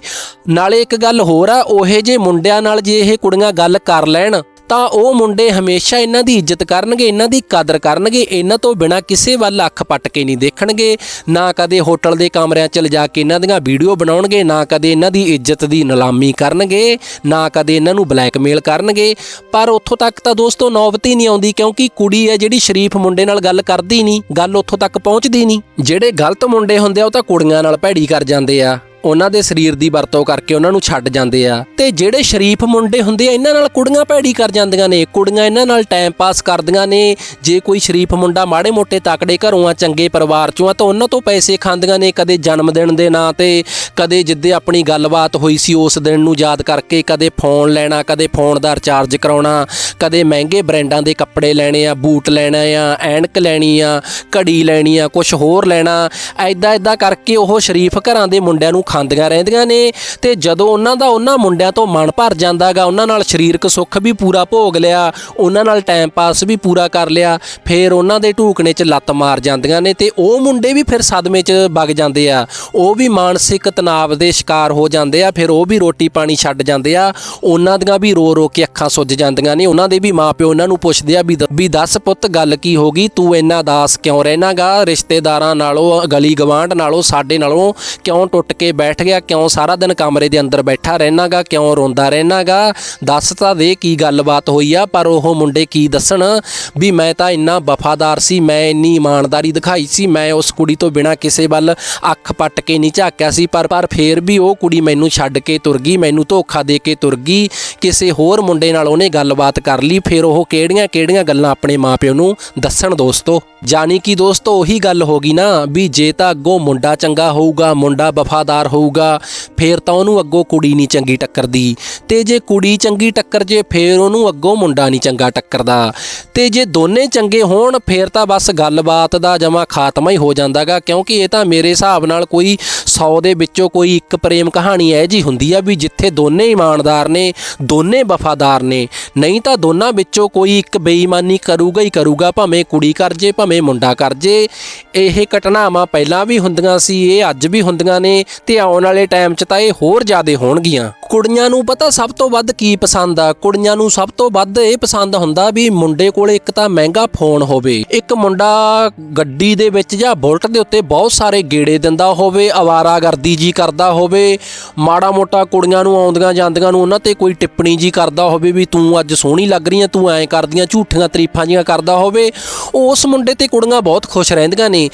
ਨਾਲੇ ਇੱਕ ਗੱਲ ਹੋਰ ਆ, ਉਹੇ ਜੇ ਮੁੰਡਿਆਂ ਨਾਲ ਜੇ ਇਹ ਕੁੜੀਆਂ ਗੱਲ ਕਰ ਲੈਣ ਤਾਂ ਉਹ ਮੁੰਡੇ ਹਮੇਸ਼ਾ ਇਹਨਾਂ ਦੀ ਇੱਜ਼ਤ ਕਰਨਗੇ, ਇਹਨਾਂ ਦੀ ਕਦਰ ਕਰਨਗੇ, ਇਹਨਾਂ ਤੋਂ ਬਿਨਾ ਕਿਸੇ ਵੱਲ ਅੱਖ ਪੱਟ ਕੇ ਨਹੀਂ ਦੇਖਣਗੇ, ਨਾ ਕਦੇ ਹੋਟਲ ਦੇ ਕਮਰਿਆਂ 'ਚ ਲਿਜਾ ਕੇ ਇਹਨਾਂ ਦੀਆਂ ਵੀਡੀਓ ਬਣਾਉਣਗੇ, ਨਾ ਕਦੇ ਇਹਨਾਂ ਦੀ ਇੱਜ਼ਤ ਦੀ ਨਿਲਾਮੀ ਕਰਨਗੇ, ਨਾ ਕਦੇ ਇਹਨਾਂ ਨੂੰ ਬਲੈਕਮੇਲ ਕਰਨਗੇ। ਪਰ ਉੱਥੋਂ ਤੱਕ ਤਾਂ ਦੋਸਤੋ ਨੌਬਤ ਹੀ ਨਹੀਂ ਆਉਂਦੀ, ਕਿਉਂਕਿ ਕੁੜੀ ਹੈ ਜਿਹੜੀ ਸ਼ਰੀਫ ਮੁੰਡੇ ਨਾਲ ਗੱਲ ਕਰਦੀ ਨਹੀਂ, ਗੱਲ ਉੱਥੋਂ ਤੱਕ ਪਹੁੰਚਦੀ ਨਹੀਂ। ਜਿਹੜੇ ਗਲਤ ਮੁੰਡੇ ਹੁੰਦੇ ਆ, ਉਹ ਤਾਂ ਕੁੜੀਆਂ ਨਾਲ ਭੈੜੀ ਕਰ ਜਾਂਦੇ ਆ। ਉਹਨਾਂ ਦੇ ਸਰੀਰ ਦੀ ਵਰਤੋਂ ਕਰਕੇ ਉਹਨਾਂ ਨੂੰ ਛੱਡ ਜਾਂਦੇ ਆ। ਤੇ ਜਿਹੜੇ ਸ਼ਰੀਫ ਮੁੰਡੇ ਹੁੰਦੇ ਆ, ਇਹਨਾਂ ਨਾਲ ਕੁੜੀਆਂ ਭੈੜੀ ਕਰ ਜਾਂਦੀਆਂ ਨੇ। ਕੁੜੀਆਂ ਇਹਨਾਂ ਨਾਲ ਟਾਈਮ ਪਾਸ ਕਰਦੀਆਂ ਨੇ। ਜੇ ਕੋਈ ਸ਼ਰੀਫ ਮੁੰਡਾ ਮਾੜੇ ਮੋਟੇ ਤਕੜੇ ਘਰੋਂ ਆ, ਚੰਗੇ ਪਰਿਵਾਰ ਚੋਂ ਆ, ਤਾਂ ਉਹਨਾਂ ਤੋਂ ਪੈਸੇ ਖਾਂਦੀਆਂ ਨੇ ਕਦੇ ਜਨਮ ਦਿਨ ਦੇ ਨਾਂ ਤੇ, ਕਦੇ ਜਿੱਦੇ ਆਪਣੀ ਗੱਲਬਾਤ ਹੋਈ ਸੀ ਉਸ ਦਿਨ ਨੂੰ ਯਾਦ ਕਰਕੇ, ਕਦੇ ਫੋਨ ਲੈਣਾ, ਕਦੇ ਫੋਨ ਦਾ ਰਿਚਾਰਜ ਕਰਾਉਣਾ, ਕਦੇ ਮਹਿੰਗੇ ਬ੍ਰਾਂਡਾਂ ਦੇ ਕੱਪੜੇ ਲੈਣੇ ਆ, ਬੂਟ ਲੈਣਾ ਆ, ਐਨਕ ਲੈਣੀ ਆ, ਘੜੀ ਲੈਣੀ ਆ ਕੁਝ ਹੋਰ ਲੈਣਾ। ਐਦਾਂ ਐਦਾਂ ਕਰਕੇ ਉਹ ਸ਼ਰੀਫ ਘਰਾਂ ਦੇ ਮੁੰਡਿਆਂ ਨੂੰ ਖਾਂਦੀਆਂ ਰਹਿੰਦੀਆਂ ਨੇ ਤੇ ਜਦੋਂ ਉਹਨਾਂ ਦਾ ਉਹਨਾਂ ਮੁੰਡਿਆਂ ਤੋਂ ਮਨ ਭਰ ਜਾਂਦਾਗਾ, ਉਹਨਾਂ ਨਾਲ ਸਰੀਰਕ ਸੁੱਖ ਵੀ ਪੂਰਾ ਭੋਗ ਲਿਆ, ਉਹਨਾਂ ਨਾਲ ਟਾਈਮ ਪਾਸ ਵੀ ਪੂਰਾ ਕਰ ਲਿਆ, ਫਿਰ ਉਹਨਾਂ ਦੇ ਢੂਕਣੇ 'ਚ ਲੱਤ ਮਾਰ ਜਾਂਦੀਆਂ ਨੇ ਤੇ ਉਹ ਮੁੰਡੇ ਵੀ ਫਿਰ ਸਦਮੇ 'ਚ ਵਗ ਜਾਂਦੇ ਆ। ਉਹ ਵੀ ਮਾਨਸਿਕ ਤਣਾਅ ਦੇ ਸ਼ਿਕਾਰ ਹੋ ਜਾਂਦੇ ਆ, ਫਿਰ ਉਹ ਵੀ ਰੋਟੀ ਪਾਣੀ ਛੱਡ ਜਾਂਦੇ ਆ। ਉਹਨਾਂ ਦੀਆਂ ਵੀ ਰੋ ਰੋ ਕੇ ਅੱਖਾਂ ਸੁੱਜ ਜਾਂਦੀਆਂ ਨੇ, ਉਹਨਾਂ ਦੇ ਵੀ ਮਾਪਿਓ ਉਹਨਾਂ ਨੂੰ ਪੁੱਛਦੇ ਆ ਵੀ ਦ- ਵੀ ਦੱਸ ਪੁੱਤ, ਗੱਲ ਕੀ ਹੋ ਗਈ? ਤੂੰ ਇੰਨਾ ਦਾਸ ਕਿਉਂ ਰਹਿਣਾਗਾ? ਰਿਸ਼ਤੇਦਾਰਾਂ ਨਾਲੋਂ, ਗਲੀ ਗਵਾਂਢ ਨਾਲੋਂ, ਸਾਡੇ ਨਾਲੋਂ ਕਿਉਂ ਟੁੱਟ ਕੇ ਬੈਠ ਗਿਆ, ਕਿਉਂ ਸਾਰਾ ਦਿਨ ਕਮਰੇ ਦੇ ਅੰਦਰ ਬੈਠਾ ਰਹਿਣਾਗਾ, ਕਿਉਂ ਰੋਂਦਾ ਰਹਿਣਾਗਾ? ਦੱਸ ਤਾਂ ਦੇ ਕੀ ਗੱਲਬਾਤ ਹੋਈ ਆ, ਪਰ ਉਹ ਮੁੰਡੇ ਕੀ ਦੱਸਣ? ਵੀ ਮੈਂ ਤਾਂ ਇੰਨਾ ਵਫਾਦਾਰ ਸੀ, ਮੈਂ ਇੰਨੀ ਇਮਾਨਦਾਰੀ ਦਿਖਾਈ ਸੀ, ਮੈਂ ਉਸ ਕੁੜੀ ਤੋਂ ਬਿਨਾ ਕਿਸੇ ਵੱਲ ਅੱਖ ਪੱਟ ਕੇ ਨਹੀਂ ਝਾਕਿਆ ਸੀ, ਪਰ ਪਰ ਫੇਰ ਵੀ ਉਹ ਕੁੜੀ ਮੈਨੂੰ ਛੱਡ ਕੇ ਤੁਰ ਗਈ, ਮੈਨੂੰ ਧੋਖਾ ਦੇ ਕੇ ਤੁਰ ਗਈ, ਕਿਸੇ ਹੋਰ ਮੁੰਡੇ ਨਾਲ ਉਹਨੇ ਗੱਲਬਾਤ ਕਰ ਲਈ, ਫਿਰ ਉਹ ਕਿਹੜੀਆਂ ਕਿਹੜੀਆਂ ਗੱਲਾਂ ਆਪਣੇ ਮਾਪਿਓ ਨੂੰ ਦੱਸਣ ਦੋਸਤੋ? ਜਾਨੀ ਕਿ ਦੋਸਤੋ, ਉਹੀ ਗੱਲ ਹੋ ਗਈ ਨਾ, ਵੀ ਜੇ ਤਾਂ ਅੱਗੋਂ ਮੁੰਡਾ ਚੰਗਾ ਹੋਊਗਾ, ਮੁੰਡਾ ਵਫਾਦਾਰ ਹੋਊਗਾ, ਫੇਰ ਤਾਂ ਉਹਨੂੰ ਅੱਗੋਂ ਕੁੜੀ ਨਹੀਂ ਚੰਗੀ ਟੱਕਰਦੀ। ਤੇ ਜੇ ਕੁੜੀ ਚੰਗੀ ਟੱਕਰ ਜੇ, ਫੇਰ ਉਹਨੂੰ ਅੱਗੋਂ ਮੁੰਡਾ ਨਹੀਂ ਚੰਗਾ ਟੱਕਰਦਾ। ਤੇ ਜੇ ਦੋਨੇ ਚੰਗੇ ਹੋਣ, ਫੇਰ ਤਾਂ ਬਸ ਗੱਲਬਾਤ ਦਾ ਜਮਾ ਖਾਤਮਾ ਹੀ ਹੋ ਜਾਂਦਾਗਾ, ਕਿਉਂਕਿ ਇਹ ਤਾਂ ਮੇਰੇ ਹਿਸਾਬ ਨਾਲ ਕੋਈ 100 ਦੇ ਵਿੱਚੋਂ ਕੋਈ ਇੱਕ ਪ੍ਰੇਮ ਕਹਾਣੀ ਐ ਜੀ ਹੁੰਦੀ ਆ ਵੀ ਜਿੱਥੇ ਦੋਨੇ ਇਮਾਨਦਾਰ ਨੇ, ਦੋਨੇ ਵਫਾਦਾਰ ਨੇ। ਨਹੀਂ ਤਾਂ ਦੋਨਾਂ ਵਿੱਚੋਂ ਕੋਈ ਇੱਕ ਬੇਈਮਾਨੀ ਕਰੂਗਾ ਹੀ ਕਰੂਗਾ, ਭਾਵੇਂ ਕੁੜੀ ਕਰ ਜੇ, ਭਾਵੇਂ ਮੁੰਡਾ ਕਰ ਜੇ। ਇਹ ਘਟਨਾਵਾਂ ਪਹਿਲਾਂ ਵੀ ਹੁੰਦੀਆਂ ਸੀ, ਇਹ ਅੱਜ ਵੀ ਹੁੰਦੀਆਂ ਨੇ, ਤੇ ਆਉਣ ਵਾਲੇ ਟਾਈਮ 'ਚ ਤਾਂ ਇਹ ਹੋਰ ਜ਼ਿਆਦਾ ਹੋਣਗੀਆਂ। ਕੁੜੀਆਂ ਨੂੰ ਪਤਾ ਸਭ ਤੋਂ ਵੱਧ ਕੀ ਪਸੰਦ ਆ। ਕੁੜੀਆਂ ਨੂੰ ਸਭ ਤੋਂ ਵੱਧ ਇਹ ਪਸੰਦ ਹੁੰਦਾ ਵੀ ਮੁੰਡੇ ਕੋਲ ਇੱਕ ਤਾਂ ਮਹਿੰਗਾ ਫੋਨ ਹੋਵੇ, ਇੱਕ ਮੁੰਡਾ ਗੱਡੀ ਦੇ ਵਿੱਚ ਜਾਂ ਬੁਲਟ ਦੇ ਉੱਤੇ ਬਹੁਤ ਸਾਰੇ ਗੇੜੇ ਦਿੰਦਾ ਹੋਵੇ ਅਵਾਰਾਗਰਦੀ ਜੀ ਕਰਦਾ ਹੋਵੇ, ਮਾੜਾ ਮੋਟਾ ਕੁੜੀਆਂ ਨੂੰ ਆਉਂਦੀਆਂ ਜਾਂਦੀਆਂ ਨੂੰ ਉਹਨਾਂ ਤੇ ਕੋਈ ਟਿੱਪਣੀ ਜੀ ਕਰਦਾ ਹੋਵੇ ਵੀ ਤੂੰ ਅੱਜ ਸੋਹਣੀ ਲੱਗ ਰਹੀ ਆ ਤੂੰ ਐਂ ਕਰਦੀਆਂ, ਝੂਠੀਆਂ ਤਰੀਫਾਂ ਜੀਆਂ ਕਰਦਾ ਹੋਵੇ, ਉਸ ਮੁੰਡੇ ਤੇ ਕੁੜੀਆਂ ਬਹੁਤ ਖੁਸ਼ ਰਹਿੰਦੀਆਂ ਨੇ।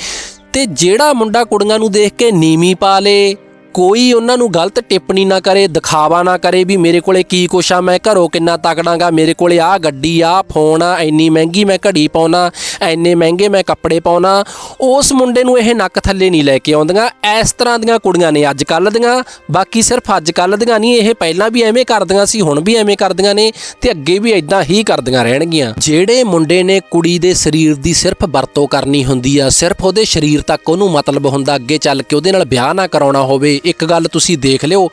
ਤੇ ਜਿਹੜਾ ਮੁੰਡਾ ਕੁੜੀਆਂ ਨੂੰ ਦੇਖ ਕੇ ਨੀਵੀਂ ਪਾ ਲੇ ਕੋਈ ਉਹਨਾਂ ਨੂੰ ਗਲਤ ਟਿੱਪਣੀ ਨਾ ਕਰੇ, ਦਿਖਾਵਾ ਨਾ ਕਰੇ ਵੀ ਮੇਰੇ ਕੋਲੇ ਕੀ ਕੁਛ ਆ, ਮੈਂ ਘਰੋਂ ਕਿੰਨਾ ਤਕੜਾਂਗਾ, ਮੇਰੇ ਕੋਲੇ ਆ ਗੱਡੀ ਆ, ਫੋਨ ਆ, ਇੰਨੀ ਮਹਿੰਗੀ ਮੈਂ ਘੜੀ ਪਾਉਣਾ ਐਨੇ ਮਹਿੰਗੇ ਮੈਂ ਕੱਪੜੇ ਪਾਉਣਾ। ਉਸ ਮੁੰਡੇ ਨੂੰ ਇਹ ਨੱਕ ਥੱਲੇ ਨਹੀਂ ਲੈ ਕੇ ਆਉਂਦੀਆਂ। ਇਸ ਤਰ੍ਹਾਂ ਦੀਆਂ ਕੁੜੀਆਂ ਨੇ ਅੱਜ ਕੱਲ੍ਹ ਦੀਆਂ, ਬਾਕੀ ਸਿਰਫ ਅੱਜ ਕੱਲ੍ਹ ਦੀਆਂ ਨਹੀਂ, ਇਹ ਪਹਿਲਾਂ ਵੀ ਐਵੇਂ ਕਰਦੀਆਂ ਸੀ, ਹੁਣ ਵੀ ਐਵੇਂ ਕਰਦੀਆਂ ਨੇ ਤੇ ਅੱਗੇ ਵੀ ਇਦਾਂ ਹੀ ਕਰਦੀਆਂ ਰਹਿਣਗੀਆਂ। ਜਿਹੜੇ ਮੁੰਡੇ ਨੇ ਕੁੜੀ ਦੇ ਸਰੀਰ ਦੀ ਸਿਰਫ ਵਰਤੋਂ ਕਰਨੀ ਹੁੰਦੀ ਆ, ਸਿਰਫ ਉਹਦੇ ਸਰੀਰ ਤੱਕ ਉਹਨੂੰ ਮਤਲਬ ਹੁੰਦਾ, ਅੱਗੇ ਚੱਲ ਕੇ ਉਹਦੇ ਨਾਲ ਵਿਆਹ ਨਾ ਕਰਾਉਣਾ ਹੋਵੇ ਇੱਕ ਗੱਲ ਤੁਸੀਂ ਦੇਖ ਲਿਓ,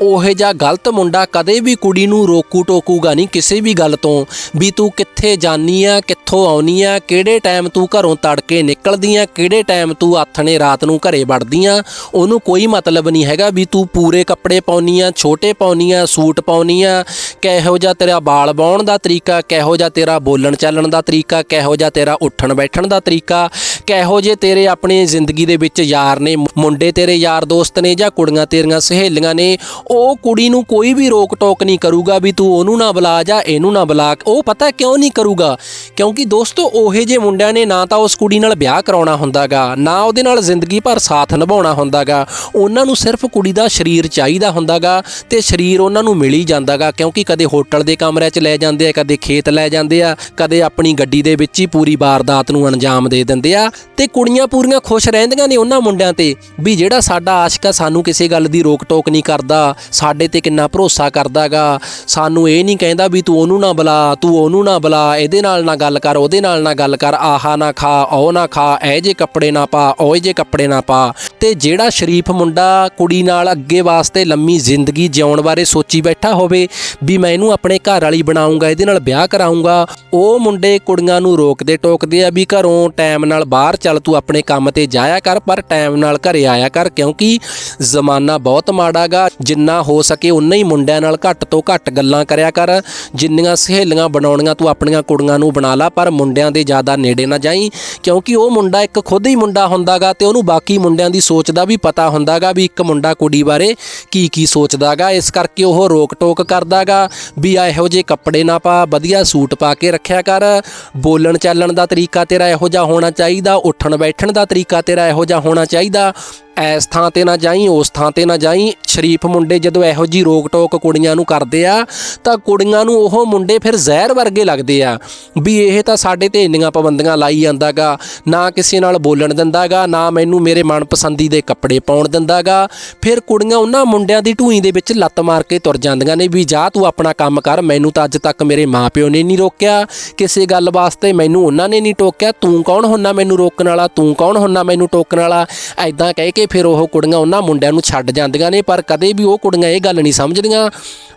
ਉਹ ਜਿਹਾ ਗਲਤ ਮੁੰਡਾ ਕਦੇ ਵੀ ਕੁੜੀ ਨੂੰ ਰੋਕੂ ਟੋਕੂਗਾ ਨਹੀਂ ਕਿਸੇ ਵੀ ਗੱਲ ਤੋਂ, ਵੀ ਤੂੰ ਕਿੱਥੇ ਜਾਨੀ ਆ, ਕਿੱਥੋਂ ਆਉਣੀ ਆ, ਕਿਹੜੇ ਟਾਈਮ ਤੂੰ ਘਰੋਂ ਤੜਕੇ ਨਿਕਲਦੀ ਆ, ਕਿਹੜੇ ਟਾਈਮ ਤੂੰ ਆਥਣੇ ਰਾਤ ਨੂੰ ਘਰੇ ਵੜਦੀ ਆ, ਉਹਨੂੰ ਕੋਈ ਮਤਲਬ ਨਹੀਂ ਹੈਗਾ ਵੀ ਤੂੰ ਪੂਰੇ ਕੱਪੜੇ ਪਾਉਣੀ ਆ, ਛੋਟੇ ਪਾਉਣੀ ਆ, ਸੂਟ ਪਾਉਣੀ ਆ, ਕਿਹੋ ਜਿਹਾ ਤੇਰਾ ਬਾਲ ਬਾਉਣ ਦਾ ਤਰੀਕਾ, ਕਿਹੋ ਜਿਹਾ ਤੇਰਾ ਬੋਲਣ ਚੱਲਣ ਦਾ ਤਰੀਕਾ, ਕਿਹੋ ਜਿਹਾ ਤੇਰਾ ਉੱਠਣ ਬੈਠਣ ਦਾ ਤਰੀਕਾ, ਕਿਹੋ ਜਿਹੇ ਤੇਰੇ ਆਪਣੇ ਜ਼ਿੰਦਗੀ ਦੇ ਵਿੱਚ ਯਾਰ ਨੇ, ਮੁੰਡੇ ਤੇਰੇ ਯਾਰ ਦੋਸਤ ਨੇ ਜਾਂ ਕੁੜੀਆਂ ਤੇਰੀਆਂ ਸਹੇਲੀਆਂ ਨੇ, ਉਹ ਕੁੜੀ ਨੂੰ ਕੋਈ ਵੀ ਰੋਕ ਟੋਕ ਨਹੀਂ ਕਰੂਗਾ ਵੀ ਤੂੰ ਉਹਨੂੰ ਨਾ ਬੁਲਾ ਜਾ ਇਹਨੂੰ ਨਾ ਬੁਲਾ। ਉਹ ਪਤਾ ਕਿਉਂ ਨਹੀਂ ਕਰੂਗਾ? ਕਿਉਂਕਿ ਦੋਸਤੋ, ਉਹੇ ਜੇ ਮੁੰਡਿਆਂ ਨੇ ਨਾ ਤਾਂ ਉਸ ਕੁੜੀ ਨਾਲ ਵਿਆਹ ਕਰਾਉਣਾ ਹੁੰਦਾਗਾ, ਨਾ ਉਹਦੇ ਨਾਲ ਜ਼ਿੰਦਗੀ ਭਰ ਸਾਥ ਨਿਭਾਉਣਾ ਹੁੰਦਾਗਾ। ਉਹਨਾਂ ਨੂੰ ਸਿਰਫ ਕੁੜੀ ਦਾ ਸਰੀਰ ਚਾਹੀਦਾ ਹੁੰਦਾਗਾ ਤੇ ਸਰੀਰ ਉਹਨਾਂ ਨੂੰ ਮਿਲ ਹੀ ਜਾਂਦਾਗਾ, ਕਿਉਂਕਿ ਕਦੇ ਹੋਟਲ ਦੇ ਕਮਰੇ 'ਚ ਲੈ ਜਾਂਦੇ ਆ, ਕਦੇ ਖੇਤ ਲੈ ਜਾਂਦੇ ਆ, ਕਦੇ ਆਪਣੀ ਗੱਡੀ ਦੇ ਵਿੱਚ ਹੀ ਪੂਰੀ ਵਾਰਦਾਤ ਨੂੰ ਅੰਜਾਮ ਦੇ ਦਿੰਦੇ ਆ। ਤੇ ਕੁੜੀਆਂ ਪੂਰੀਆਂ ਖੁਸ਼ ਰਹਿੰਦੀਆਂ ਨੇ ਉਹਨਾਂ ਮੁੰਡਿਆਂ ਤੇ ਵੀ ਜਿਹੜਾ ਸਾਡਾ ਆਸ਼ਿਕ ਸਾਨੂੰ ਸਾਨੂੰ ਕਿਸੇ ਗੱਲ ਦੀ ਰੋਕ ਟੋਕ ਨਹੀਂ ਕਰਦਾ, ਸਾਡੇ ਤੇ ਕਿੰਨਾ ਭਰੋਸਾ ਕਰਦਾਗਾ। ਸਾਨੂੰ ਇਹ ਨਹੀਂ ਕਹਿੰਦਾ ਵੀ ਤੂੰ ਉਹਨੂੰ ਨਾ ਬੁਲਾ, ਤੂੰ ਉਹਨੂੰ ਨਾ ਬੁਲਾ, ਇਹਦੇ ਨਾਲ ਨਾ ਗੱਲ ਕਰ, ਉਹਦੇ ਨਾਲ ਨਾ ਗੱਲ ਕਰ, ਆਹਾ ਨਾ ਖਾ, ਉਹ ਨਾ ਖਾ, ਇਹ ਜੇ ਕੱਪੜੇ ਨਾ ਪਾ, ਉਹ ਜੇ ਕੱਪੜੇ ਨਾ ਪਾ। ਤੇ ਜਿਹੜਾ ਸ਼ਰੀਫ ਮੁੰਡਾ ਕੁੜੀ ਨਾਲ ਅੱਗੇ ਵਾਸਤੇ ਲੰਮੀ ਜ਼ਿੰਦਗੀ ਜਿਉਣ ਬਾਰੇ ਸੋਚੀ ਬੈਠਾ ਹੋਵੇ, ਵੀ ਮੈਂ ਇਹਨੂੰ ਆਪਣੇ ਘਰ ਵਾਲੀ ਬਣਾਉਂਗਾ, ਇਹਦੇ ਨਾਲ ਵਿਆਹ ਕਰਾਉਂਗਾ ਉਹ ਮੁੰਡੇ ਕੁੜੀਆਂ ਨੂੰ ਰੋਕਦੇ ਟੋਕਦੇ ਆ ਵੀ ਘਰੋਂ ਟਾਈਮ ਨਾਲ ਬਾਹਰ ਚੱਲ ਤੂੰ ਆਪਣੇ ਕੰਮ ਤੇ ਜਾਇਆ ਕਰ, ਪਰ ਟਾਈਮ ਨਾਲ ਘਰੇ ਆਇਆ ਕਰ, ਕਿਉਂਕਿ ਜ਼ਮਾਨਾ ਬਹੁਤ ਮਾੜਾਗਾ ਜਿੰਨਾ ਹੋ ਸਕੇ ਉਨਾ ਹੀ ਮੁੰਡਿਆਂ ਨਾਲ ਘੱਟ ਤੋਂ ਘੱਟ ਗੱਲਾਂ ਕਰਿਆ ਕਰ। ਜਿੰਨੀਆਂ ਸਹੇਲੀਆਂ ਬਣਾਉਣੀਆਂ ਤੂੰ ਆਪਣੀਆਂ ਕੁੜੀਆਂ ਨੂੰ ਬਣਾ ਲਾ, ਪਰ ਮੁੰਡਿਆਂ ਦੇ ਜ਼ਿਆਦਾ ਨੇੜੇ ਨਾ ਜਾਈ, ਕਿਉਂਕਿ ਉਹ ਮੁੰਡਾ ਇੱਕ ਖੁਦ ਹੀ ਮੁੰਡਾ ਹੁੰਦਾਗਾ ਤੇ ਉਹਨੂੰ ਬਾਕੀ ਮੁੰਡਿਆਂ ਦੀ ਸੋਚ ਦਾ ਵੀ ਪਤਾ ਹੁੰਦਾਗਾ ਵੀ ਇੱਕ ਮੁੰਡਾ ਕੁੜੀ ਬਾਰੇ ਕੀ ਕੀ ਸੋਚਦਾਗਾ ਇਸ ਕਰਕੇ ਉਹ ਰੋਕ ਟੋਕ ਕਰਦਾਗਾ ਵੀ ਇਹੋ ਜਿਹੇ ਕੱਪੜੇ ਨਾ ਪਾ, ਵਧੀਆ ਸੂਟ ਪਾ ਕੇ ਰੱਖਿਆ ਕਰ। ਬੋਲਣ ਚੱਲਣ ਦਾ ਤਰੀਕਾ ਤੇਰਾ ਇਹੋ ਜਿਹਾ ਹੋਣਾ ਚਾਹੀਦਾ, ਉੱਠਣ ਬੈਠਣ ਦਾ ਤਰੀਕਾ ਤੇਰਾ ਇਹੋ ਜਿਹਾ ਹੋਣਾ ਚਾਹੀਦਾ। ਐਸ ਥਾਂ ਤੇ ਨਾ ਜਾਈ, ਉਸ ਥਾਂ ਤੇ ਨਾ ਜਾਈ। ਸ਼ਰੀਫ ਮੁੰਡੇ ਜਦੋਂ ਇਹੋ ਜੀ ਰੋਕ ਟੋਕ ਕੁੜੀਆਂ ਨੂੰ ਕਰਦੇ ਆ, ਤਾਂ ਕੁੜੀਆਂ ਨੂੰ ਉਹ ਮੁੰਡੇ ਫਿਰ ਜ਼ਹਿਰ ਵਰਗੇ ਲੱਗਦੇ ਆ। ਵੀ ਇਹ ਤਾਂ ਸਾਡੇ ਤੇ ਇੰਨੀਆਂ ਪਾਬੰਦੀਆਂ ਲਾਈ ਜਾਂਦਾਗਾ, ਨਾ ਕਿਸੇ ਨਾਲ ਬੋਲਣ ਦਿੰਦਾਗਾ, ਨਾ ਮੈਨੂੰ ਮੇਰੇ ਮਨਪਸੰਦੀ ਦੇ ਕੱਪੜੇ ਪਾਉਣ ਦਿੰਦਾਗਾ। ਫਿਰ ਕੁੜੀਆਂ ਉਹਨਾਂ ਮੁੰਡਿਆਂ ਦੀ ਢੂਈ ਦੇ ਵਿੱਚ ਲੱਤ ਮਾਰ ਕੇ ਤੁਰ ਜਾਂਦੀਆਂ ਨੇ ਵੀ ਜਾ ਤੂੰ ਆਪਣਾ ਕੰਮ ਕਰ, ਮੈਨੂੰ ਤਾਂ ਅੱਜ ਤੱਕ ਮੇਰੇ ਮਾਪਿਓ ਨੇ ਨਹੀਂ ਰੋਕਿਆ। ਕਿਸੇ ਗੱਲ ਵਾਸਤੇ ਮੈਨੂੰ ਉਹਨਾਂ ਨੇ ਨਹੀਂ ਟੋਕਿਆ, ਤੂੰ ਕੌਣ ਹੁੰਨਾ ਮੈਨੂੰ ਰੋਕਣ ਵਾਲਾ, ਤੂੰ ਕੌਣ ਹੁੰਨਾ ਮੈਨੂੰ ਟੋਕਣ ਵਾਲਾ? ਐਦਾਂ ਕਹਿ ਕੇ ਫਿਰ ਉਹ ਕੁੜੀਆਂ ਉਹਨਾਂ ਮੁੰਡਿਆਂ ਨੂੰ ਛੱਡ ਜਾਂਦੀਆਂ ਨੇ, ਪਰ ਕਦੇ ਵੀ ਉਹ ਕੁੜੀਆਂ ਇਹ ਗੱਲ ਨਹੀਂ ਸਮਝਦੀਆਂ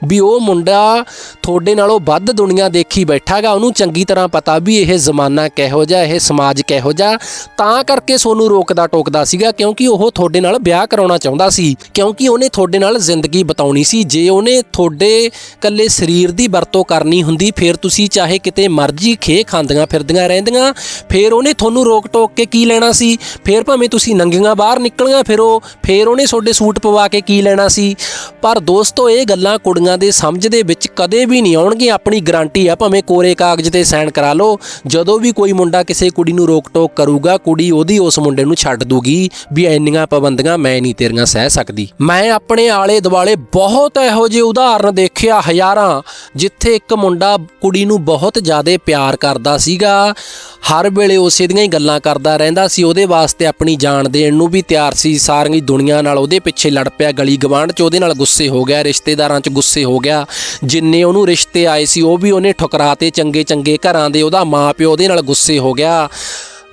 ਵੀ ਉਹ ਮੁੰਡਾ ਤੁਹਾਡੇ ਨਾਲੋਂ ਵੱਧ ਦੁਨੀਆ ਦੇਖੀ ਬੈਠਾਗਾ, ਉਹਨੂੰ ਚੰਗੀ ਤਰ੍ਹਾਂ ਪਤਾ ਵੀ ਇਹ ਜ਼ਮਾਨਾ ਕਿਹੋ ਜਿਹਾ, ਇਹ ਸਮਾਜ ਕਿਹੋ ਜਿਹਾ। ਤਾਂ ਕਰਕੇ ਸੋਨੂੰ ਰੋਕਦਾ ਟੋਕਦਾ ਸੀਗਾ, ਕਿਉਂਕਿ ਉਹ ਤੁਹਾਡੇ ਨਾਲ ਵਿਆਹ ਕਰਾਉਣਾ ਚਾਹੁੰਦਾ ਸੀ, ਕਿਉਂਕਿ ਉਹਨੇ ਤੁਹਾਡੇ ਨਾਲ ਜ਼ਿੰਦਗੀ ਬਤਾਉਣੀ ਸੀ। ਜੇ ਉਹਨੇ ਤੁਹਾਡੇ ਕੱਲੇ ਸਰੀਰ ਦੀ ਵਰਤੋਂ ਕਰਨੀ ਹੁੰਦੀ, ਫਿਰ ਤੁਸੀਂ ਚਾਹੇ ਕਿਤੇ ਮਰਜ਼ੀ ਖੇ ਖਾਂਦੀਆਂ ਫਿਰਦੀਆਂ ਰਹਿੰਦੀਆਂ, ਫਿਰ ਉਹਨੇ ਤੁਹਾਨੂੰ ਰੋਕ ਟੋਕ ਕੇ ਕੀ ਲੈਣਾ ਸੀ? ਫਿਰ ਭਾਵੇਂ ਤੁਸੀਂ ਨੰਗੀਆਂ ਬਾਹਰ ਨਿਕਲੀਆਂ ਫਿਰ ਉਹ ਫੇਰ ਉਹਨੇ ਤੁਹਾਡੇ ਸੂਟ ਪਵਾ ਕੇ ਕੀ ਲੈਣਾ ਸੀ? ਪਰ ਦੋਸਤੋ, ਇਹ ਗੱਲਾਂ ਕੁੜੀਆਂ ਦੇ ਸਮਝ ਦੇ ਵਿੱਚ ਕਦੇ ਵੀ ਨਹੀਂ ਆਉਣਗੀਆਂ। ਆਪਣੀ ਗਾਰੰਟੀ ਆ, ਭਾਵੇਂ ਕੋਰੇ ਕਾਗਜ਼ ਤੇ ਸਾਈਨ ਕਰਾ ਲਓ। ਜਦੋਂ ਵੀ ਕੋਈ ਮੁੰਡਾ ਕਿਸੇ ਕੁੜੀ ਨੂੰ ਰੋਕ ਟੋਕ ਕਰੂਗਾ, ਕੁੜੀ ਉਹਦੀ ਉਸ ਮੁੰਡੇ ਨੂੰ ਛੱਡ ਦੂਗੀ ਵੀ ਇੰਨੀਆਂ ਪਾਬੰਦੀਆਂ ਮੈਂ ਨਹੀਂ ਤੇਰੀਆਂ ਸਹਿ ਸਕਦੀ। ਮੈਂ ਆਪਣੇ ਆਲੇ ਦੁਆਲੇ ਬਹੁਤ ਇਹੋ ਜਿਹੇ ਉਦਾਹਰਨ ਦੇਖਿਆ ਹਜ਼ਾਰਾਂ, ਜਿੱਥੇ ਇੱਕ ਮੁੰਡਾ ਕੁੜੀ ਨੂੰ ਬਹੁਤ ਜ਼ਿਆਦਾ ਪਿਆਰ ਕਰਦਾ ਸੀਗਾ। ਹਰ ਵੇਲੇ ਉਸੇ ਦੀਆਂ ਹੀ ਗੱਲਾਂ ਕਰਦਾ ਰਹਿੰਦਾ ਸੀ। ਉਹਦੇ ਵਾਸਤੇ ਆਪਣੀ ਜਾਨ ਦੇਣ ਨੂੰ ਵੀ ਤਿਆਰ ਸੀ। ਸਾਰੀ ਦੁਨੀਆ ਨਾਲ ਉਹਦੇ ਪਿੱਛੇ ਲੜ ਪਿਆ, ਗਲੀ ਗਵਾਂਢ 'ਚ ਉਹਦੇ ਨਾਲ ਗੁੱਸੇ ਹੋ ਗਿਆ, ਰਿਸ਼ਤੇਦਾਰਾਂ 'ਚ ਗੁੱਸੇ ਹੋ ਗਿਆ। ਜਿੰਨੇ ਉਹਨੂੰ ਰਿਸ਼ਤੇ ਆਏ ਸੀ, ਉਹ ਵੀ ਉਹਨੇ ਠੁਕਰਾਤੇ ਚੰਗੇ ਚੰਗੇ ਘਰਾਂ ਦੇ, ਉਹਦਾ ਮਾਪਿਓ ਉਹਦੇ ਨਾਲ ਗੁੱਸੇ ਹੋ ਗਿਆ।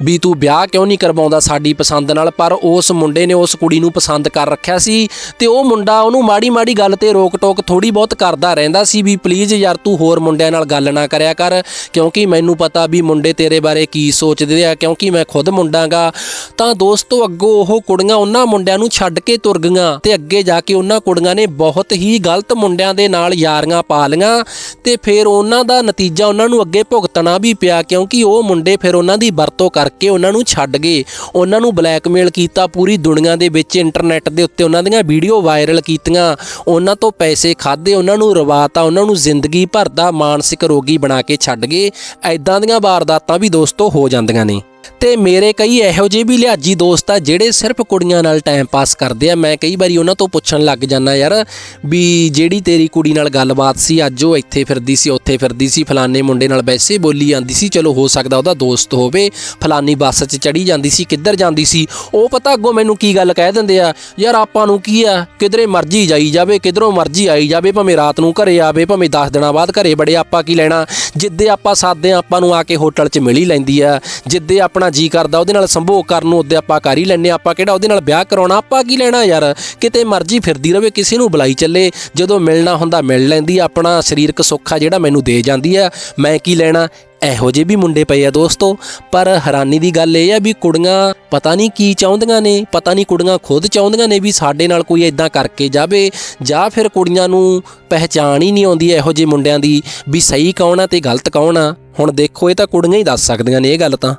ਵੀ ਤੂੰ ਵਿਆਹ ਕਿਉਂ ਨਹੀਂ ਕਰਵਾਉਂਦਾ ਸਾਡੀ ਪਸੰਦ ਨਾਲ? ਪਰ ਉਸ ਮੁੰਡੇ ਨੇ ਉਸ ਕੁੜੀ ਨੂੰ ਪਸੰਦ ਕਰ ਰੱਖਿਆ ਸੀ ਤੇ ਉਹ ਮੁੰਡਾ ਉਹਨੂੰ ਮਾੜੀ ਮਾੜੀ ਗੱਲ ਤੇ ਰੋਕ ਟੋਕ ਥੋੜੀ ਬਹੁਤ ਕਰਦਾ ਰਹਿੰਦਾ ਸੀ ਵੀ ਪਲੀਜ਼ ਯਾਰ ਤੂੰ ਹੋਰ ਮੁੰਡਿਆਂ ਨਾਲ ਗੱਲ ਨਾ ਕਰਿਆ ਕਰ, ਕਿਉਂਕਿ ਮੈਨੂੰ ਪਤਾ ਵੀ ਮੁੰਡੇ ਤੇਰੇ ਬਾਰੇ ਕੀ ਸੋਚਦੇ ਆ, ਕਿਉਂਕਿ ਮੈਂ ਖੁਦ ਮੁੰਡਾਗਾ। ਤਾਂ ਦੋਸਤੋ, ਅੱਗੋਂ ਉਹ ਕੁੜੀਆਂ ਉਹਨਾਂ ਮੁੰਡਿਆਂ ਨੂੰ ਛੱਡ ਕੇ ਤੁਰ ਗਈਆਂ ਤੇ ਅੱਗੇ ਜਾ ਕੇ ਉਹਨਾਂ ਕੁੜੀਆਂ ਨੇ ਬਹੁਤ ਹੀ ਗਲਤ ਮੁੰਡਿਆਂ ਦੇ ਨਾਲ ਯਾਰੀਆਂ ਪਾ ਲਈਆਂ ਤੇ ਫਿਰ ਉਹਨਾਂ ਦਾ ਨਤੀਜਾ ਉਹਨਾਂ ਨੂੰ ਅੱਗੇ ਭੁਗਤਣਾ ਵੀ ਪਿਆ, ਕਿਉਂਕਿ ਉਹ ਮੁੰਡੇ ਫਿਰ ਉਹਨਾਂ ਦੀ ਵਰਤੋਂ ਕਰ ਕਰਕੇ ਉਹਨਾਂ ਨੂੰ ਛੱਡ ਗਏ। ਉਹਨਾਂ ਨੂੰ ਬਲੈਕਮੇਲ ਕੀਤਾ ਪੂਰੀ ਦੁਨੀਆ ਦੇ ਵਿੱਚ ਇੰਟਰਨੈਟ ਦੇ ਉੱਤੇ। ਉਹਨਾਂ ਦੀਆਂ ਵੀਡੀਓ ਵਾਇਰਲ ਕੀਤੀਆਂ। ਉਹਨਾਂ ਤੋਂ ਪੈਸੇ ਖਾਦੇ ਉਹਨਾਂ ਨੂੰ ਰਵਾਤਾ, ਉਹਨਾਂ ਨੂੰ ਜ਼ਿੰਦਗੀ ਭਰ ਦਾ ਮਾਨਸਿਕ ਰੋਗੀ ਬਣਾ ਕੇ ਛੱਡ ਗਏ। ਐਦਾਂ ਦੀਆਂ ਵਾਰਦਾਤਾਂ ਵੀ ਦੋਸਤੋ ਹੋ ਜਾਂਦੀਆਂ ਨੇ। ਤੇ ਮੇਰੇ ਕਈ ਇਹੋ ਜਿਹੇ ਵੀ ਲਿਹਾਜ਼ੀ ਦੋਸਤ ਆ ਜਿਹੜੇ ਸਿਰਫ ਕੁੜੀਆਂ ਨਾਲ ਟਾਈਮ ਪਾਸ ਕਰਦੇ ਆ। ਮੈਂ ਕਈ ਵਾਰੀ ਉਹਨਾਂ ਤੋਂ ਪੁੱਛਣ ਲੱਗ ਜਾਂਦਾ ਯਾਰ ਵੀ ਜਿਹੜੀ ਤੇਰੀ ਕੁੜੀ ਨਾਲ ਗੱਲਬਾਤ ਸੀ, ਅੱਜ ਉਹ ਇੱਥੇ ਫਿਰਦੀ ਸੀ, ਉੱਥੇ ਫਿਰਦੀ ਸੀ, ਫਲਾਣੇ ਮੁੰਡੇ ਨਾਲ ਵੈਸੇ ਬੋਲੀ ਜਾਂਦੀ ਸੀ। ਚਲੋ ਹੋ ਸਕਦਾ ਉਹਦਾ ਦੋਸਤ ਹੋਵੇ ਫਲਾਨੀ ਬੱਸ 'ਚ ਚੜੀ ਜਾਂਦੀ ਸੀ, ਕਿੱਧਰ ਜਾਂਦੀ ਸੀ, ਉਹ ਪਤਾ ਅੱਗੋਂ ਮੈਨੂੰ ਕੀ ਗੱਲ ਕਹਿ ਦਿੰਦੇ ਆ, ਯਾਰ ਆਪਾਂ ਨੂੰ ਕੀ ਆ, ਕਿਧਰੇ ਮਰਜ਼ੀ ਜਾਈ ਜਾਵੇ, ਕਿਧਰੋਂ ਮਰਜ਼ੀ ਆਈ ਜਾਵੇ, ਭਾਵੇਂ ਰਾਤ ਨੂੰ ਘਰੇ ਆਵੇ, ਭਾਵੇਂ 10 ਦਿਨਾਂ ਬਾਅਦ ਘਰੇ ਬੜੇ ਆਪਾਂ ਕੀ ਲੈਣਾ? ਜਿੱਦੇ ਆਪਾਂ ਸਾਦੇ ਆਪਾਂ ਨੂੰ ਆ ਕੇ ਹੋਟਲ 'ਚ ਮਿਲ ਹੀ ਲੈਂਦੀ ਆ, ਜਿੱਦੇ ਆਪਣਾ ਜੀ ਕਰਦਾ, ਉਹਦੇ ਨਾਲ ਸੰਭੋਗ ਕਰਨ ਨੂੰ ਉਹਦੇ ਆਪਾਂ ਕਰ ਹੀ। ਲੈਨੇ ਆਪਾਂ ਕਿਹੜਾ ਉਹਦੇ ਨਾਲ ਵਿਆਹ ਕਰਾਉਣਾ, ਆਪਾਂ ਕੀ ਲੈਣਾ ਯਾਰ? ਕਿਤੇ ਮਰਜ਼ੀ ਫਿਰਦੀ ਰਵੇ, ਕਿਸੇ ਨੂੰ ਬੁਲਾਈ ਚੱਲੇ। ਜਦੋਂ ਮਿਲਣਾ ਹੁੰਦਾ, ਮਿਲ ਲੈਂਦੀ ਆਪਣਾ ਸਰੀਰਕ ਸੁੱਖ ਆ ਜਿਹੜਾ ਮੈਨੂੰ ਦੇ ਜਾਂਦੀ ਆ। ਮੈਂ ਕੀ ਲੈਣਾ? ਇਹੋ ਜਿਹੇ ਵੀ ਮੁੰਡੇ ਪਏ ਆ ਦੋਸਤੋ। ਪਰ ਹੈਰਾਨੀ ਦੀ ਗੱਲ ਇਹ ਆ ਵੀ ਕੁੜੀਆਂ ਪਤਾ ਨਹੀਂ ਕੀ ਚਾਹੁੰਦੀਆਂ ਨੇ, ਪਤਾ ਨਹੀਂ ਕੁੜੀਆਂ ਖੁਦ ਚਾਹੁੰਦੀਆਂ ਨੇ ਵੀ ਸਾਡੇ ਨਾਲ ਕੋਈ ਇਦਾਂ ਕਰਕੇ ਜਾਵੇ, ਜਾਂ ਫਿਰ ਕੁੜੀਆਂ ਨੂੰ ਪਹਿਚਾਣ ਹੀ ਨਹੀਂ ਆਉਂਦੀ ਇਹੋ ਜਿਹੇ ਮੁੰਡਿਆਂ ਦੀ ਵੀ ਸਹੀ ਕੌਣ ਆ ਤੇ ਗਲਤ ਕੌਣ ਆ। ਹੁਣ ਦੇਖੋ, ਇਹ ਤਾਂ ਕੁੜੀਆਂ ਹੀ ਦੱਸ ਸਕਦੀਆਂ ਨੇ ਇਹ ਗੱਲ ਤਾਂ।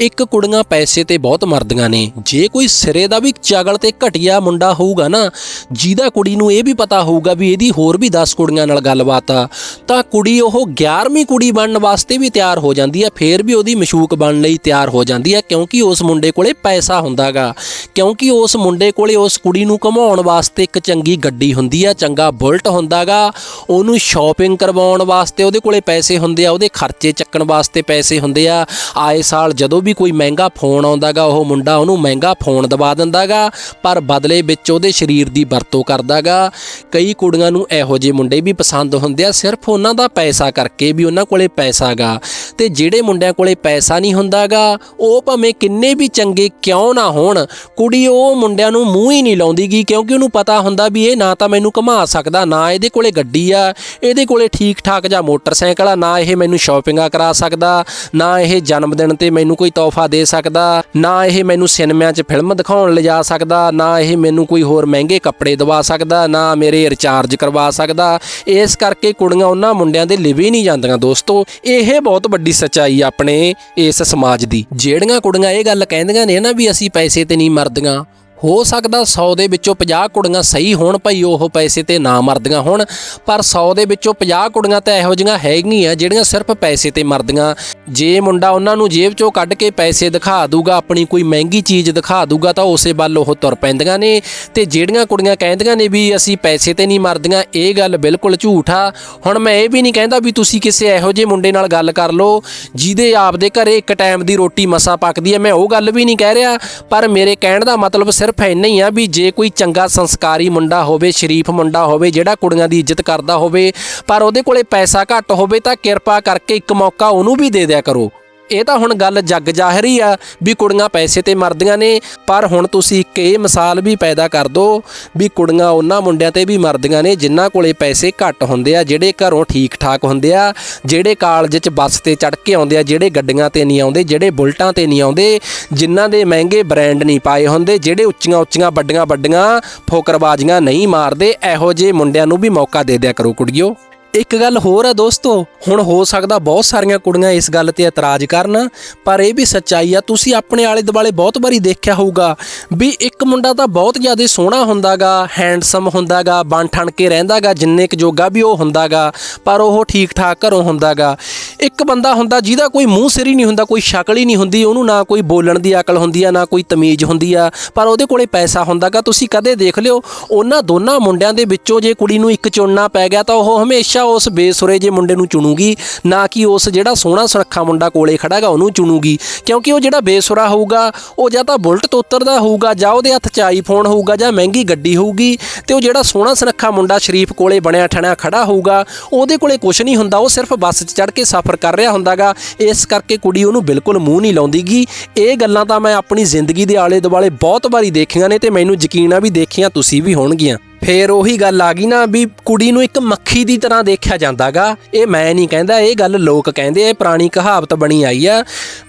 ਇੱਕ ਕੁੜੀਆਂ ਪੈਸੇ ਤੇ ਬਹੁਤ ਮਰਦੀਆਂ ਨੇ। ਜੇ ਕੋਈ ਸਿਰੇ ਦਾ ਵੀ ਚਗਲ ਤੇ ਘਟਿਆ ਮੁੰਡਾ ਹੋਊਗਾ ਨਾ, ਜਿਹਦਾ ਕੁੜੀ ਨੂੰ ਇਹ ਵੀ ਪਤਾ ਹੋਊਗਾ ਵੀ ਇਹਦੀ ਹੋਰ ਵੀ 10 ਕੁੜੀਆਂ ਨਾਲ ਗੱਲਬਾਤ ਆ, ਤਾਂ ਕੁੜੀ ਉਹ 11ਵੀਂ ਕੁੜੀ ਬਣਨ ਵਾਸਤੇ ਵੀ ਤਿਆਰ ਹੋ ਜਾਂਦੀ ਆ, ਫੇਰ ਵੀ ਉਹਦੀ ਮਸ਼ੂਕ ਬਣਨ ਲਈ ਤਿਆਰ ਹੋ ਜਾਂਦੀ ਆ, ਕਿਉਂਕਿ ਉਸ ਮੁੰਡੇ ਕੋਲੇ ਪੈਸਾ ਹੁੰਦਾਗਾ। ਕਿਉਂਕਿ ਉਸ ਮੁੰਡੇ ਕੋਲੇ ਉਸ ਕੁੜੀ ਨੂੰ ਘਮਾਉਣ ਵਾਸਤੇ ਇੱਕ ਚੰਗੀ ਗੱਡੀ ਹੁੰਦੀ ਆ, ਚੰਗਾ ਬੁਲਟ ਹੁੰਦਾਗਾ, ਉਹਨੂੰ ਸ਼ਾਪਿੰਗ ਕਰਵਾਉਣ ਵਾਸਤੇ ਉਹਦੇ ਕੋਲੇ ਪੈਸੇ ਹੁੰਦੇ ਆ, ਉਹਦੇ ਖਰਚੇ ਚੱਕਣ ਵਾਸਤੇ ਪੈਸੇ ਹੁੰਦੇ ਆ, ਆਏ ਸਾਲ ਜਦੋਂ ਵੀ ਕੋਈ ਮਹਿੰਗਾ ਫੋਨ ਆਉਂਦਾਗਾ, ਉਹ ਮੁੰਡਾ ਉਹਨੂੰ ਮਹਿੰਗਾ ਫੋਨ ਦਵਾ ਦਿੰਦਾਗਾ, ਪਰ ਬਦਲੇ ਵਿੱਚ ਉਹਦੇ ਸਰੀਰ ਦੀ ਵਰਤੋਂ ਕਰਦਾਗਾ। ਕਈ ਕੁੜੀਆਂ ਨੂੰ ਇਹੋ ਜਿਹੇ ਮੁੰਡੇ ਵੀ ਪਸੰਦ ਹੁੰਦੇ ਆ, ਸਿਰਫ ਉਹਨਾਂ ਦਾ ਪੈਸਾ ਕਰਕੇ ਵੀ ਉਹਨਾਂ ਕੋਲੇ ਪੈਸਾਗਾ। ਤੇ ਜਿਹੜੇ ਮੁੰਡਿਆਂ ਕੋਲੇ ਪੈਸਾ ਨਹੀਂ ਹੁੰਦਾਗਾ, ਉਹ ਭਾਵੇਂ ਕਿੰਨੇ ਵੀ ਚੰਗੇ ਕਿਉਂ ਨਾ ਹੋਣ, ਕੁੜੀ ਉਹ ਮੁੰਡਿਆਂ ਨੂੰ ਮੂੰਹ ਹੀ ਨਹੀਂ ਲਾਉਂਦੀਗੀ, ਕਿਉਂਕਿ ਉਹਨੂੰ ਪਤਾ ਹੁੰਦਾ ਵੀ ਇਹ ਨਾ ਤਾਂ ਮੈਨੂੰ ਘੁਮਾ ਸਕਦਾ, ਨਾ ਇਹਦੇ ਕੋਲੇ ਗੱਡੀ ਆ, ਇਹਦੇ ਕੋਲੇ ਠੀਕ ਠਾਕ ਜਾਂ ਮੋਟਰਸਾਈਕਲ ਆ, ਨਾ ਇਹ ਮੈਨੂੰ ਸ਼ਾਪਿੰਗਾਂ ਕਰਾ ਸਕਦਾ, ਨਾ ਇਹ ਜਨਮ ਦਿਨ ਤੇ ਮੈਨੂੰ ਕੋਈ ਤੋਹਫਾ ਦੇ ਸਕਦਾ? ਨਾ ਇਹ ਮੈਨੂੰ ਸਿਨੇਮਿਆਂ 'ਚ ਫਿਲਮ ਦਿਖਾਉਣ ਲਿਜਾ ਸਕਦਾ, ਨਾ ਇਹ ਮੈਨੂੰ ਕੋਈ ਹੋਰ ਮਹਿੰਗੇ ਕੱਪੜੇ ਦਵਾ ਸਕਦਾ, ਨਾ ਮੇਰੇ ਰਿਚਾਰਜ ਕਰਵਾ ਸਕਦਾ। ਇਸ ਕਰਕੇ ਕੁੜੀਆਂ ਉਹਨਾਂ ਮੁੰਡਿਆਂ ਦੇ ਲਿਵੇ ਨਹੀਂ ਜਾਂਦੀਆਂ ਦੋਸਤੋ। ਇਹ ਬਹੁਤ ਵੱਡੀ ਸੱਚਾਈ ਆਪਣੇ ਇਸ ਸਮਾਜ ਦੀ। ਜਿਹੜੀਆਂ ਕੁੜੀਆਂ ਇਹ ਗੱਲ ਕਹਿੰਦੀਆਂ ਨੇ ਨਾ ਵੀ ਅਸੀਂ ਪੈਸੇ ਤੇ ਨਹੀਂ ਮਰਦੀਆਂ ਹੋ ਸਕਦਾ 100 ਦੇ ਵਿੱਚੋਂ 50 ਕੁੜੀਆਂ ਸਹੀ ਹੋਣ ਭਈ ਉਹ ਪੈਸੇ ਤੇ ਨਾ ਮਰਦੀਆਂ ਹੋਣ, ਪਰ 100 ਦੇ ਵਿੱਚੋਂ 50 ਕੁੜੀਆਂ ਤਾਂ ਇਹੋ ਜਿਹੀਆਂ ਹੈਗੀਆਂ ਜਿਹੜੀਆਂ ਸਿਰਫ ਪੈਸੇ ਤੇ ਮਰਦੀਆਂ। ਜੇ ਮੁੰਡਾ ਉਹਨਾਂ ਨੂੰ ਜੇਬ ਚੋਂ ਕੱਢ ਕੇ ਪੈਸੇ ਦਿਖਾ ਦੂਗਾ, ਆਪਣੀ ਕੋਈ ਮਹਿੰਗੀ ਚੀਜ਼ ਦਿਖਾ ਦੂਗਾ, ਤਾਂ ਉਸੇ ਵੱਲ ਉਹ ਤੁਰ ਪੈਂਦੀਆਂ ਨੇ। ਤੇ ਜਿਹੜੀਆਂ ਕੁੜੀਆਂ ਕਹਿੰਦੀਆਂ ਨੇ ਵੀ ਅਸੀਂ ਪੈਸੇ ਤੇ ਨਹੀਂ ਮਰਦੀਆਂ, ਇਹ ਗੱਲ ਬਿਲਕੁਲ ਝੂਠ ਆ। ਹੁਣ ਮੈਂ ਇਹ ਵੀ ਨਹੀਂ ਕਹਿੰਦਾ ਵੀ ਤੁਸੀਂ ਕਿਸੇ ਇਹੋ ਜਿਹੇ ਮੁੰਡੇ ਨਾਲ ਗੱਲ ਕਰ ਲਓ, ਜਿਹਦੇ ਆਪਦੇ ਘਰੇ ਇੱਕ ਟਾਈਮ ਦੀ ਰੋਟੀ ਮਸਾ ਪੱਕਦੀ ਹੈ ਮੈਂ ਉਹ ਗੱਲ ਵੀ ਨਹੀਂ ਕਹਿ ਰਿਹਾ, ਪਰ ਮੇਰੇ ਕਹਿਣ ਦਾ ਮਤਲਬ ਸਿਰਫ ਇੰਨਾ ਹੀ ਆ ਵੀ ਜੇ ਕੋਈ ਚੰਗਾ ਸੰਸਕਾਰੀ ਮੁੰਡਾ ਹੋਵੇ, ਸ਼ਰੀਫ ਮੁੰਡਾ ਹੋਵੇ, ਜਿਹੜਾ ਕੁੜੀਆਂ ਦੀ ਇੱਜ਼ਤ ਕਰਦਾ ਹੋਵੇ, ਪਰ ਉਹਦੇ ਕੋਲੇ ਪੈਸਾ ਘੱਟ ਹੋਵੇ ਤਾਂ ਕਿਰਪਾ ਕਰਕੇ ਇੱਕ ਮੌਕਾ ਉਹਨੂੰ ਵੀ ਦੇ ਦਿਆ ਕਰੋ। ਇਹ ਤਾਂ ਹੁਣ ਗੱਲ ਜੱਗ ਜ਼ਾਹਿਰ ਆ ਵੀ ਕੁੜੀਆਂ ਪੈਸੇ ਤੇ ਮਰਦੀਆਂ ਨੇ, ਪਰ ਹੁਣ ਤੁਸੀਂ ਇੱਕ ਇਹ ਮਿਸਾਲ ਵੀ ਪੈਦਾ ਕਰ ਦਿਓ ਵੀ ਕੁੜੀਆਂ ਉਹਨਾਂ ਮੁੰਡਿਆਂ ਤੇ ਵੀ ਮਰਦੀਆਂ ਨੇ ਜਿਨ੍ਹਾਂ ਕੋਲੇ ਪੈਸੇ ਘੱਟ ਹੁੰਦੇ ਆ, ਜਿਹੜੇ ਘਰੋਂ ਠੀਕ ਠਾਕ ਹੁੰਦੇ ਆ, ਜਿਹੜੇ ਕਾਲਜ 'ਚ ਬੱਸ ਤੇ ਚੜ ਕੇ ਆਉਂਦੇ ਆ, ਜਿਹੜੇ ਗੱਡੀਆਂ ਤੇ ਨਹੀਂ ਆਉਂਦੇ, ਜਿਹੜੇ ਬੁਲਟਾਂ ਤੇ ਨਹੀਂ ਆਉਂਦੇ, ਜਿਨ੍ਹਾਂ ਦੇ ਮਹਿੰਗੇ ਬ੍ਰਾਂਡ ਨਹੀਂ ਪਾਏ ਹੁੰਦੇ, ਜਿਹੜੇ ਉੱਚੀਆਂ ਉੱਚੀਆਂ ਵੱਡੀਆਂ ਵੱਡੀਆਂ ਫੋਕਰਬਾਜ਼ੀਆਂ ਨਹੀਂ ਮਾਰਦੇ, ਇਹੋ ਜਿਹੇ ਮੁੰਡਿਆਂ ਨੂੰ ਵੀ ਮੌਕਾ ਦੇ ਦਿਆ ਕਰੋ ਕੁੜੀਓ। ਇੱਕ ਗੱਲ ਹੋਰ ਹੈ ਦੋਸਤੋ, ਹੁਣ ਹੋ ਸਕਦਾ ਬਹੁਤ ਸਾਰੀਆਂ ਕੁੜੀਆਂ ਇਸ ਗੱਲ ਤੇ ਇਤਰਾਜ਼ ਕਰਨ, ਪਰ ਇਹ ਵੀ ਸੱਚਾਈ ਆ, ਤੁਸੀਂ ਆਪਣੇ ਆਲੇ ਦੁਆਲੇ ਬਹੁਤ ਵਾਰੀ ਦੇਖਿਆ ਹੋਊਗਾ ਵੀ ਇੱਕ ਮੁੰਡਾ ਤਾਂ ਬਹੁਤ ਜ਼ਿਆਦਾ ਸੋਹਣਾ ਹੁੰਦਾਗਾ ਹੈਂਡਸਮ ਹੁੰਦਾਗਾ ਬਣ ਠਣ ਕੇ ਰਹਿੰਦਾਗਾ, ਜਿੰਨੇ ਕੁ ਜੋਗਾ ਵੀ ਉਹ ਹੁੰਦਾਗਾ, ਪਰ ਉਹ ਠੀਕ ਠਾਕ ਘਰੋਂ ਹੁੰਦਾਗਾ। ਇੱਕ ਬੰਦਾ ਹੁੰਦਾ ਜਿਹਦਾ ਕੋਈ ਮੂੰਹ ਸਿਰ ਹੀ ਨਹੀਂ ਹੁੰਦਾ, ਕੋਈ ਸ਼ਕਲ ਹੀ ਨਹੀਂ ਹੁੰਦੀ, ਉਹਨੂੰ ਨਾ ਕੋਈ ਬੋਲਣ ਦੀ ਅਕਲ ਹੁੰਦੀ ਆ, ਨਾ ਕੋਈ ਤਮੀਜ਼ ਹੁੰਦੀ ਆ, ਪਰ ਉਹਦੇ ਕੋਲੇ ਪੈਸਾ ਹੁੰਦਾਗਾ, ਤੁਸੀਂ ਕਦੇ ਦੇਖ ਲਿਓ, ਉਹਨਾਂ ਦੋਨਾਂ ਮੁੰਡਿਆਂ ਦੇ ਵਿੱਚੋਂ ਜੇ ਕੁੜੀ ਨੂੰ ਇੱਕ ਚੁਣਨਾ ਪੈ ਗਿਆ ਤਾਂ ਉਹ ਹਮੇਸ਼ਾ ਉਸ ਬੇਸੁਰੇ ਜੇ ਮੁੰਡੇ ਨੂੰ ਚੁਣੂਗੀ, ਨਾ ਕਿ ਉਸ ਜਿਹੜਾ ਸੋਹਣਾ ਸੁਨੱਖਾ ਮੁੰਡਾ ਕੋਲੇ ਖੜਾਗਾ, ਉਹਨੂੰ ਚੁਣੂਗੀ। ਕਿਉਂਕਿ ਉਹ ਜਿਹੜਾ ਬੇਸੁਰਾ ਹੋਊਗਾ, ਉਹ ਜਾਂ ਤਾਂ ਬੁਲਟ ਤੋਂ ਉਤਰਦਾ ਹੋਊਗਾ, ਜਾਂ ਉਹਦੇ ਹੱਥ 'ਚ ਆਈਫੋਨ ਹੋਊਗਾ, ਜਾਂ ਮਹਿੰਗੀ ਗੱਡੀ ਹੋਊਗੀ, ਤੇ ਉਹ ਜਿਹੜਾ ਸੋਹਣਾ ਸੁਨੱਖਾ ਮੁੰਡਾ ਸ਼ਰੀਫ ਕੋਲੇ ਬਣਿਆ ਠਣਿਆ ਖੜਾ ਹੋਊਗਾ, ਉਹਦੇ ਕੋਲੇ ਕੁਝ ਨਹੀਂ ਹੁੰਦਾ, ਉਹ ਸਿਰਫ ਬੱਸ 'ਚ ਚੜ ਕੇ ਸਫ਼ਰ ਕਰ ਰਿਹਾ ਹੁੰਦਾਗਾ। ਇਸ ਕਰਕੇ ਕੁੜੀ ਉਹਨੂੰ ਬਿਲਕੁਲ ਮੂੰਹ ਨਹੀਂ ਲਾਉਂਦੀਗੀ। ਇਹ ਗੱਲਾਂ ਤਾਂ ਮੈਂ ਆਪਣੀ ਜ਼ਿੰਦਗੀ ਦੇ ਆਲੇ ਦੁਆਲੇ ਬਹੁਤ ਵਾਰੀ ਦੇਖੀਆਂ ਨੇ ਤੇ ਮੈਨੂੰ ਯਕੀਨ ਆ ਵੀ ਦੇਖੀਆਂ ਤੁਸੀਂ ਵੀ ਹੋਣਗੀਆਂ। ਫੇਰ ਉਹੀ ਗੱਲ ਆ ਗਈ ਨਾ ਵੀ ਕੁੜੀ ਨੂੰ ਇੱਕ ਮੱਖੀ ਦੀ ਤਰ੍ਹਾਂ ਦੇਖਿਆ ਜਾਂਦਾਗਾ। ਇਹ ਮੈਂ ਨਹੀਂ ਕਹਿੰਦਾ, ਇਹ ਗੱਲ ਲੋਕ ਕਹਿੰਦੇ ਇਹ ਪੁਰਾਣੀ ਕਹਾਵਤ ਬਣੀ ਆਈ ਆ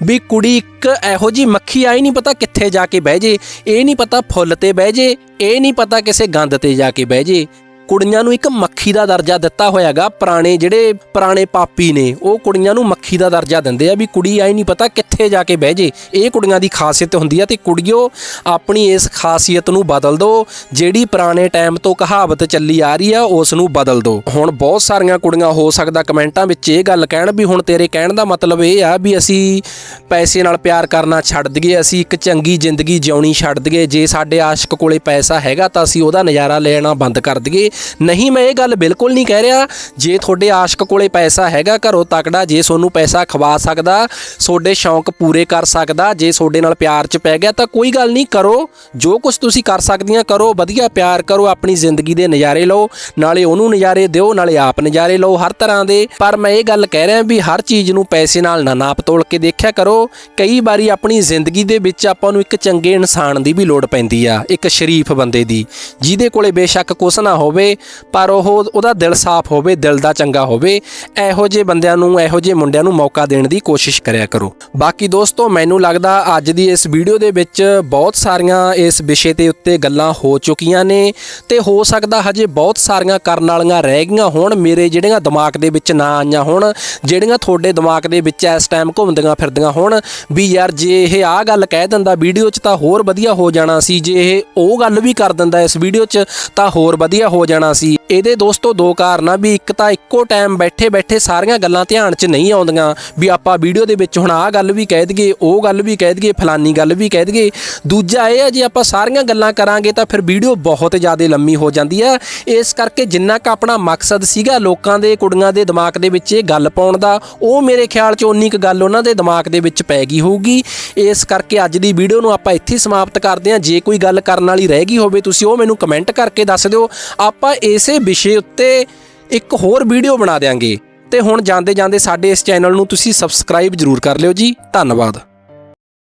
ਵੀ ਕੁੜੀ ਇੱਕ ਇਹੋ ਜੀ ਮੱਖੀ ਆਈ ਨਹੀਂ ਪਤਾ ਕਿੱਥੇ ਜਾ ਕੇ ਬਹਿ ਜੇ, ਇਹ ਨਹੀਂ ਪਤਾ ਫੁੱਲ ਤੇ ਬਹਿ ਜੇ, ਇਹ ਨਹੀਂ ਪਤਾ ਕਿਸੇ ਗੰਦ ਤੇ ਜਾ ਕੇ ਬਹਿ ਜੇ। ਕੁੜੀਆਂ ਨੂੰ ਇੱਕ ਮੱਖੀ ਦਾ ਦਰਜਾ ਦਿੱਤਾ ਹੋਇਆਗਾ। ਪੁਰਾਣੇ ਜਿਹੜੇ ਪੁਰਾਣੇ ਪਾਪੀ ਨੇ, ਉਹ ਕੁੜੀਆਂ ਨੂੰ ਮੱਖੀ ਦਾ ਦਰਜਾ ਦਿੰਦੇ ਆ ਵੀ ਕੁੜੀ ਆਈ ਨਹੀਂ ਪਤਾ ਕਿੱਥੇ ਜਾ ਕੇ ਬਹਿ ਜੇ। ਇਹ ਕੁੜੀਆਂ ਦੀ ਖਾਸੀਅਤ ਹੁੰਦੀ ਆ ਤੇ ਕੁੜੀਓ, ਆਪਣੀ ਇਸ ਖਾਸੀਅਤ ਨੂੰ ਬਦਲ ਦਿਓ ਜਿਹੜੀ ਪੁਰਾਣੇ ਟਾਈਮ ਤੋਂ ਕਹਾਵਤ ਚੱਲੀ ਆ ਰਹੀ ਆ, ਉਸ ਨੂੰ ਬਦਲ ਦਿਓ ਹੁਣ ਬਹੁਤ ਸਾਰੀਆਂ ਕੁੜੀਆਂ, ਹੋ ਸਕਦਾ ਕਮੈਂਟਾਂ ਵਿੱਚ ਇਹ ਗੱਲ ਕਹਿਣ ਵੀ ਹੁਣ ਤੇਰੇ ਕਹਿਣ ਦਾ ਮਤਲਬ ਇਹ ਆ ਵੀ ਅਸੀਂ ਪੈਸੇ ਨਾਲ ਪਿਆਰ ਕਰਨਾ ਛੱਡ ਦਈਏ, ਅਸੀਂ ਇੱਕ ਚੰਗੀ ਜ਼ਿੰਦਗੀ ਜਿਉਣੀ ਛੱਡ ਦਈਏ। ਜੇ ਸਾਡੇ ਆਸ਼ਿਕ ਕੋਲੇ ਪੈਸਾ ਹੈਗਾ ਤਾਂ ਅਸੀਂ ਉਹਦਾ ਨਜ਼ਾਰਾ ਲੈਣਾ ਬੰਦ ਕਰ ਦਈਏ। ਨਹੀਂ, ਮੈਂ ਇਹ ਗੱਲ ਬਿਲਕੁਲ ਨਹੀਂ ਕਹਿ ਰਿਹਾ। ਜੇ ਤੁਹਾਡੇ ਆਸ਼ਕ ਕੋਲੇ ਪੈਸਾ ਹੈਗਾ ਘਰੋਂ ਤਕੜਾ, ਜੇ ਤੁਹਾਨੂੰ ਪੈਸਾ ਖਵਾ ਸਕਦਾ ਤੁਹਾਡੇ ਸ਼ੌਂਕ ਪੂਰੇ ਕਰ ਸਕਦਾ, ਜੇ ਤੁਹਾਡੇ ਨਾਲ ਪਿਆਰ 'ਚ ਪੈ ਗਿਆ, ਤਾਂ ਕੋਈ ਗੱਲ ਨਹੀਂ, ਕਰੋ। ਜੋ ਕੁਝ ਤੁਸੀਂ ਕਰ ਸਕਦੀਆਂ, ਕਰੋ। ਵਧੀਆ ਪਿਆਰ ਕਰੋ, ਆਪਣੀ ਜ਼ਿੰਦਗੀ ਦੇ ਨਜ਼ਾਰੇ ਲਓ। ਨਾਲੇ ਉਹਨੂੰ ਨਜ਼ਾਰੇ ਦਿਓ, ਨਾਲੇ ਆਪ ਨਜ਼ਾਰੇ ਲਓ ਹਰ ਤਰ੍ਹਾਂ ਦੇ। ਪਰ ਮੈਂ ਇਹ ਗੱਲ ਕਹਿ ਰਿਹਾ ਵੀ ਹਰ ਚੀਜ਼ ਨੂੰ ਪੈਸੇ ਨਾਲ ਨਾ ਨਾਪ ਤੋਲ ਕੇ ਦੇਖਿਆ ਕਰੋ। ਕਈ ਵਾਰੀ ਆਪਣੀ ਜ਼ਿੰਦਗੀ ਦੇ ਵਿੱਚ ਆਪਾਂ ਨੂੰ ਇੱਕ ਚੰਗੇ ਇਨਸਾਨ ਦੀ ਵੀ ਲੋੜ ਪੈਂਦੀ ਆ, ਇੱਕ ਸ਼ਰੀਫ ਬੰਦੇ ਦੀ, ਜਿਹਦੇ ਕੋਲੇ ਬੇਸ਼ੱਕ ਕੁਛ ਨਾ ਹੋਵੇ। ਪਰ ਉਹ ਉਹਦਾ ਦਿਲ ਸਾਫ਼ ਹੋਵੇ, ਦਿਲ ਦਾ ਚੰਗਾ ਹੋਵੇ, ਇਹੋ ਜਿਹੇ ਬੰਦਿਆਂ ਨੂੰ, ਇਹੋ ਜਿਹੇ ਮੁੰਡਿਆਂ ਨੂੰ ਮੌਕਾ ਦੇਣ ਦੀ ਕੋਸ਼ਿਸ਼ ਕਰਿਆ ਕਰੋ। ਬਾਕੀ ਦੋਸਤੋ, ਮੈਨੂੰ ਲੱਗਦਾ ਅੱਜ ਦੀ ਇਸ ਵੀਡੀਓ ਦੇ ਵਿੱਚ ਬਹੁਤ ਸਾਰੀਆਂ ਇਸ ਵਿਸ਼ੇ ਤੇ ਉੱਤੇ ਗੱਲਾਂ ਹੋ ਚੁੱਕੀਆਂ ਨੇ ਤੇ ਹੋ ਸਕਦਾ ਹਜੇ ਬਹੁਤ ਸਾਰੀਆਂ ਕਰਨ ਵਾਲੀਆਂ ਰਹਿ ਗਈਆਂ ਹੋਣ, ਮੇਰੇ ਜਿਹੜੀਆਂ ਦਿਮਾਗ ਦੇ ਵਿੱਚ ਨਾ ਆਈਆਂ ਹੋਣ, ਜਿਹੜੀਆਂ ਤੁਹਾਡੇ ਦਿਮਾਗ ਦੇ ਵਿੱਚ ਇਸ ਟਾਈਮ ਘੁੰਮਦੀਆਂ ਫਿਰਦੀਆਂ ਹੋਣ, ਵੀ ਯਾਰ ਜੇ ਇਹ ਆਹ ਗੱਲ ਕਹਿ ਦਿੰਦਾ ਵੀਡੀਓ 'ਚ ਤਾਂ ਹੋਰ ਵਧੀਆ ਹੋ ਜਾਣਾ ਸੀ, ਜੇ ਇਹ ਉਹ ਗੱਲ ਵੀ ਕਰ ਦਿੰਦਾ ਇਸ ਵੀਡੀਓ 'ਚ ਤਾਂ ਹੋਰ ਵਧੀਆ ਹੋ ਜਾਣਾ ਸੀ। ਇਹਦੇ ਦੋਸਤੋ ਦੋ ਕਾਰਨ ਆ ਵੀ, ਇੱਕ ਤਾਂ ਇੱਕੋ ਟਾਈਮ ਬੈਠੇ ਬੈਠੇ ਸਾਰੀਆਂ ਗੱਲਾਂ ਧਿਆਨ 'ਚ ਨਹੀਂ ਆਉਂਦੀਆਂ ਵੀ ਆਪਾਂ ਵੀਡੀਓ ਦੇ ਵਿੱਚ ਹੁਣ ਆਹ ਗੱਲ ਵੀ ਕਹਿ ਦਈਏ, ਉਹ ਗੱਲ ਵੀ ਕਹਿ ਦਈਏ, ਫਲਾਨੀ ਗੱਲ ਵੀ ਕਹਿ ਦਈਏ। ਦੂਜਾ ਇਹ ਆ, ਜੇ ਆਪਾਂ ਸਾਰੀਆਂ ਗੱਲਾਂ ਕਰਾਂਗੇ ਤਾਂ ਫਿਰ ਵੀਡੀਓ ਬਹੁਤ ਜ਼ਿਆਦਾ ਲੰਮੀ ਹੋ ਜਾਂਦੀ ਆ। ਇਸ ਕਰਕੇ ਜਿੰਨਾ ਕ ਆਪਣਾ ਮਕਸਦ ਸੀਗਾ ਲੋਕਾਂ ਦੇ, ਕੁੜੀਆਂ ਦੇ ਦਿਮਾਗ ਦੇ ਵਿੱਚ ਇਹ ਗੱਲ ਪਾਉਣ ਦਾ, ਉਹ ਮੇਰੇ ਖਿਆਲ 'ਚ ਉਨੀ ਕੁ ਗੱਲ ਉਹਨਾਂ ਦੇ ਦਿਮਾਗ ਦੇ ਵਿੱਚ ਪੈ ਗਈ ਹੋਊਗੀ। ਇਸ ਕਰਕੇ ਅੱਜ ਦੀ ਵੀਡੀਓ ਨੂੰ ਆਪਾਂ ਇੱਥੇ ਸਮਾਪਤ ਕਰਦੇ ਹਾਂ। ਜੇ ਕੋਈ ਗੱਲ ਕਰਨ ਵਾਲੀ ਰਹਿ ਗਈ ਹੋਵੇ, ਤੁਸੀਂ ਉਹ ਮੈਨੂੰ ਕਮੈਂਟ ਕਰਕੇ ਦੱਸ ਦਿਓ। ਆਪਾਂ ਆਪਾਂ ਇਸੇ ਵਿਸ਼ੇ ਉੱਤੇ ਇੱਕ ਹੋਰ ਵੀਡੀਓ ਬਣਾ ਦੇਾਂਗੇ ਤੇ ਹੁਣ ਜਾਂਦੇ ਜਾਂਦੇ ਸਾਡੇ ਇਸ ਚੈਨਲ ਨੂੰ ਤੁਸੀਂ ਸਬਸਕ੍ਰਾਈਬ ਜ਼ਰੂਰ ਕਰ ਲਿਓ ਜੀ। ਧੰਨਵਾਦ।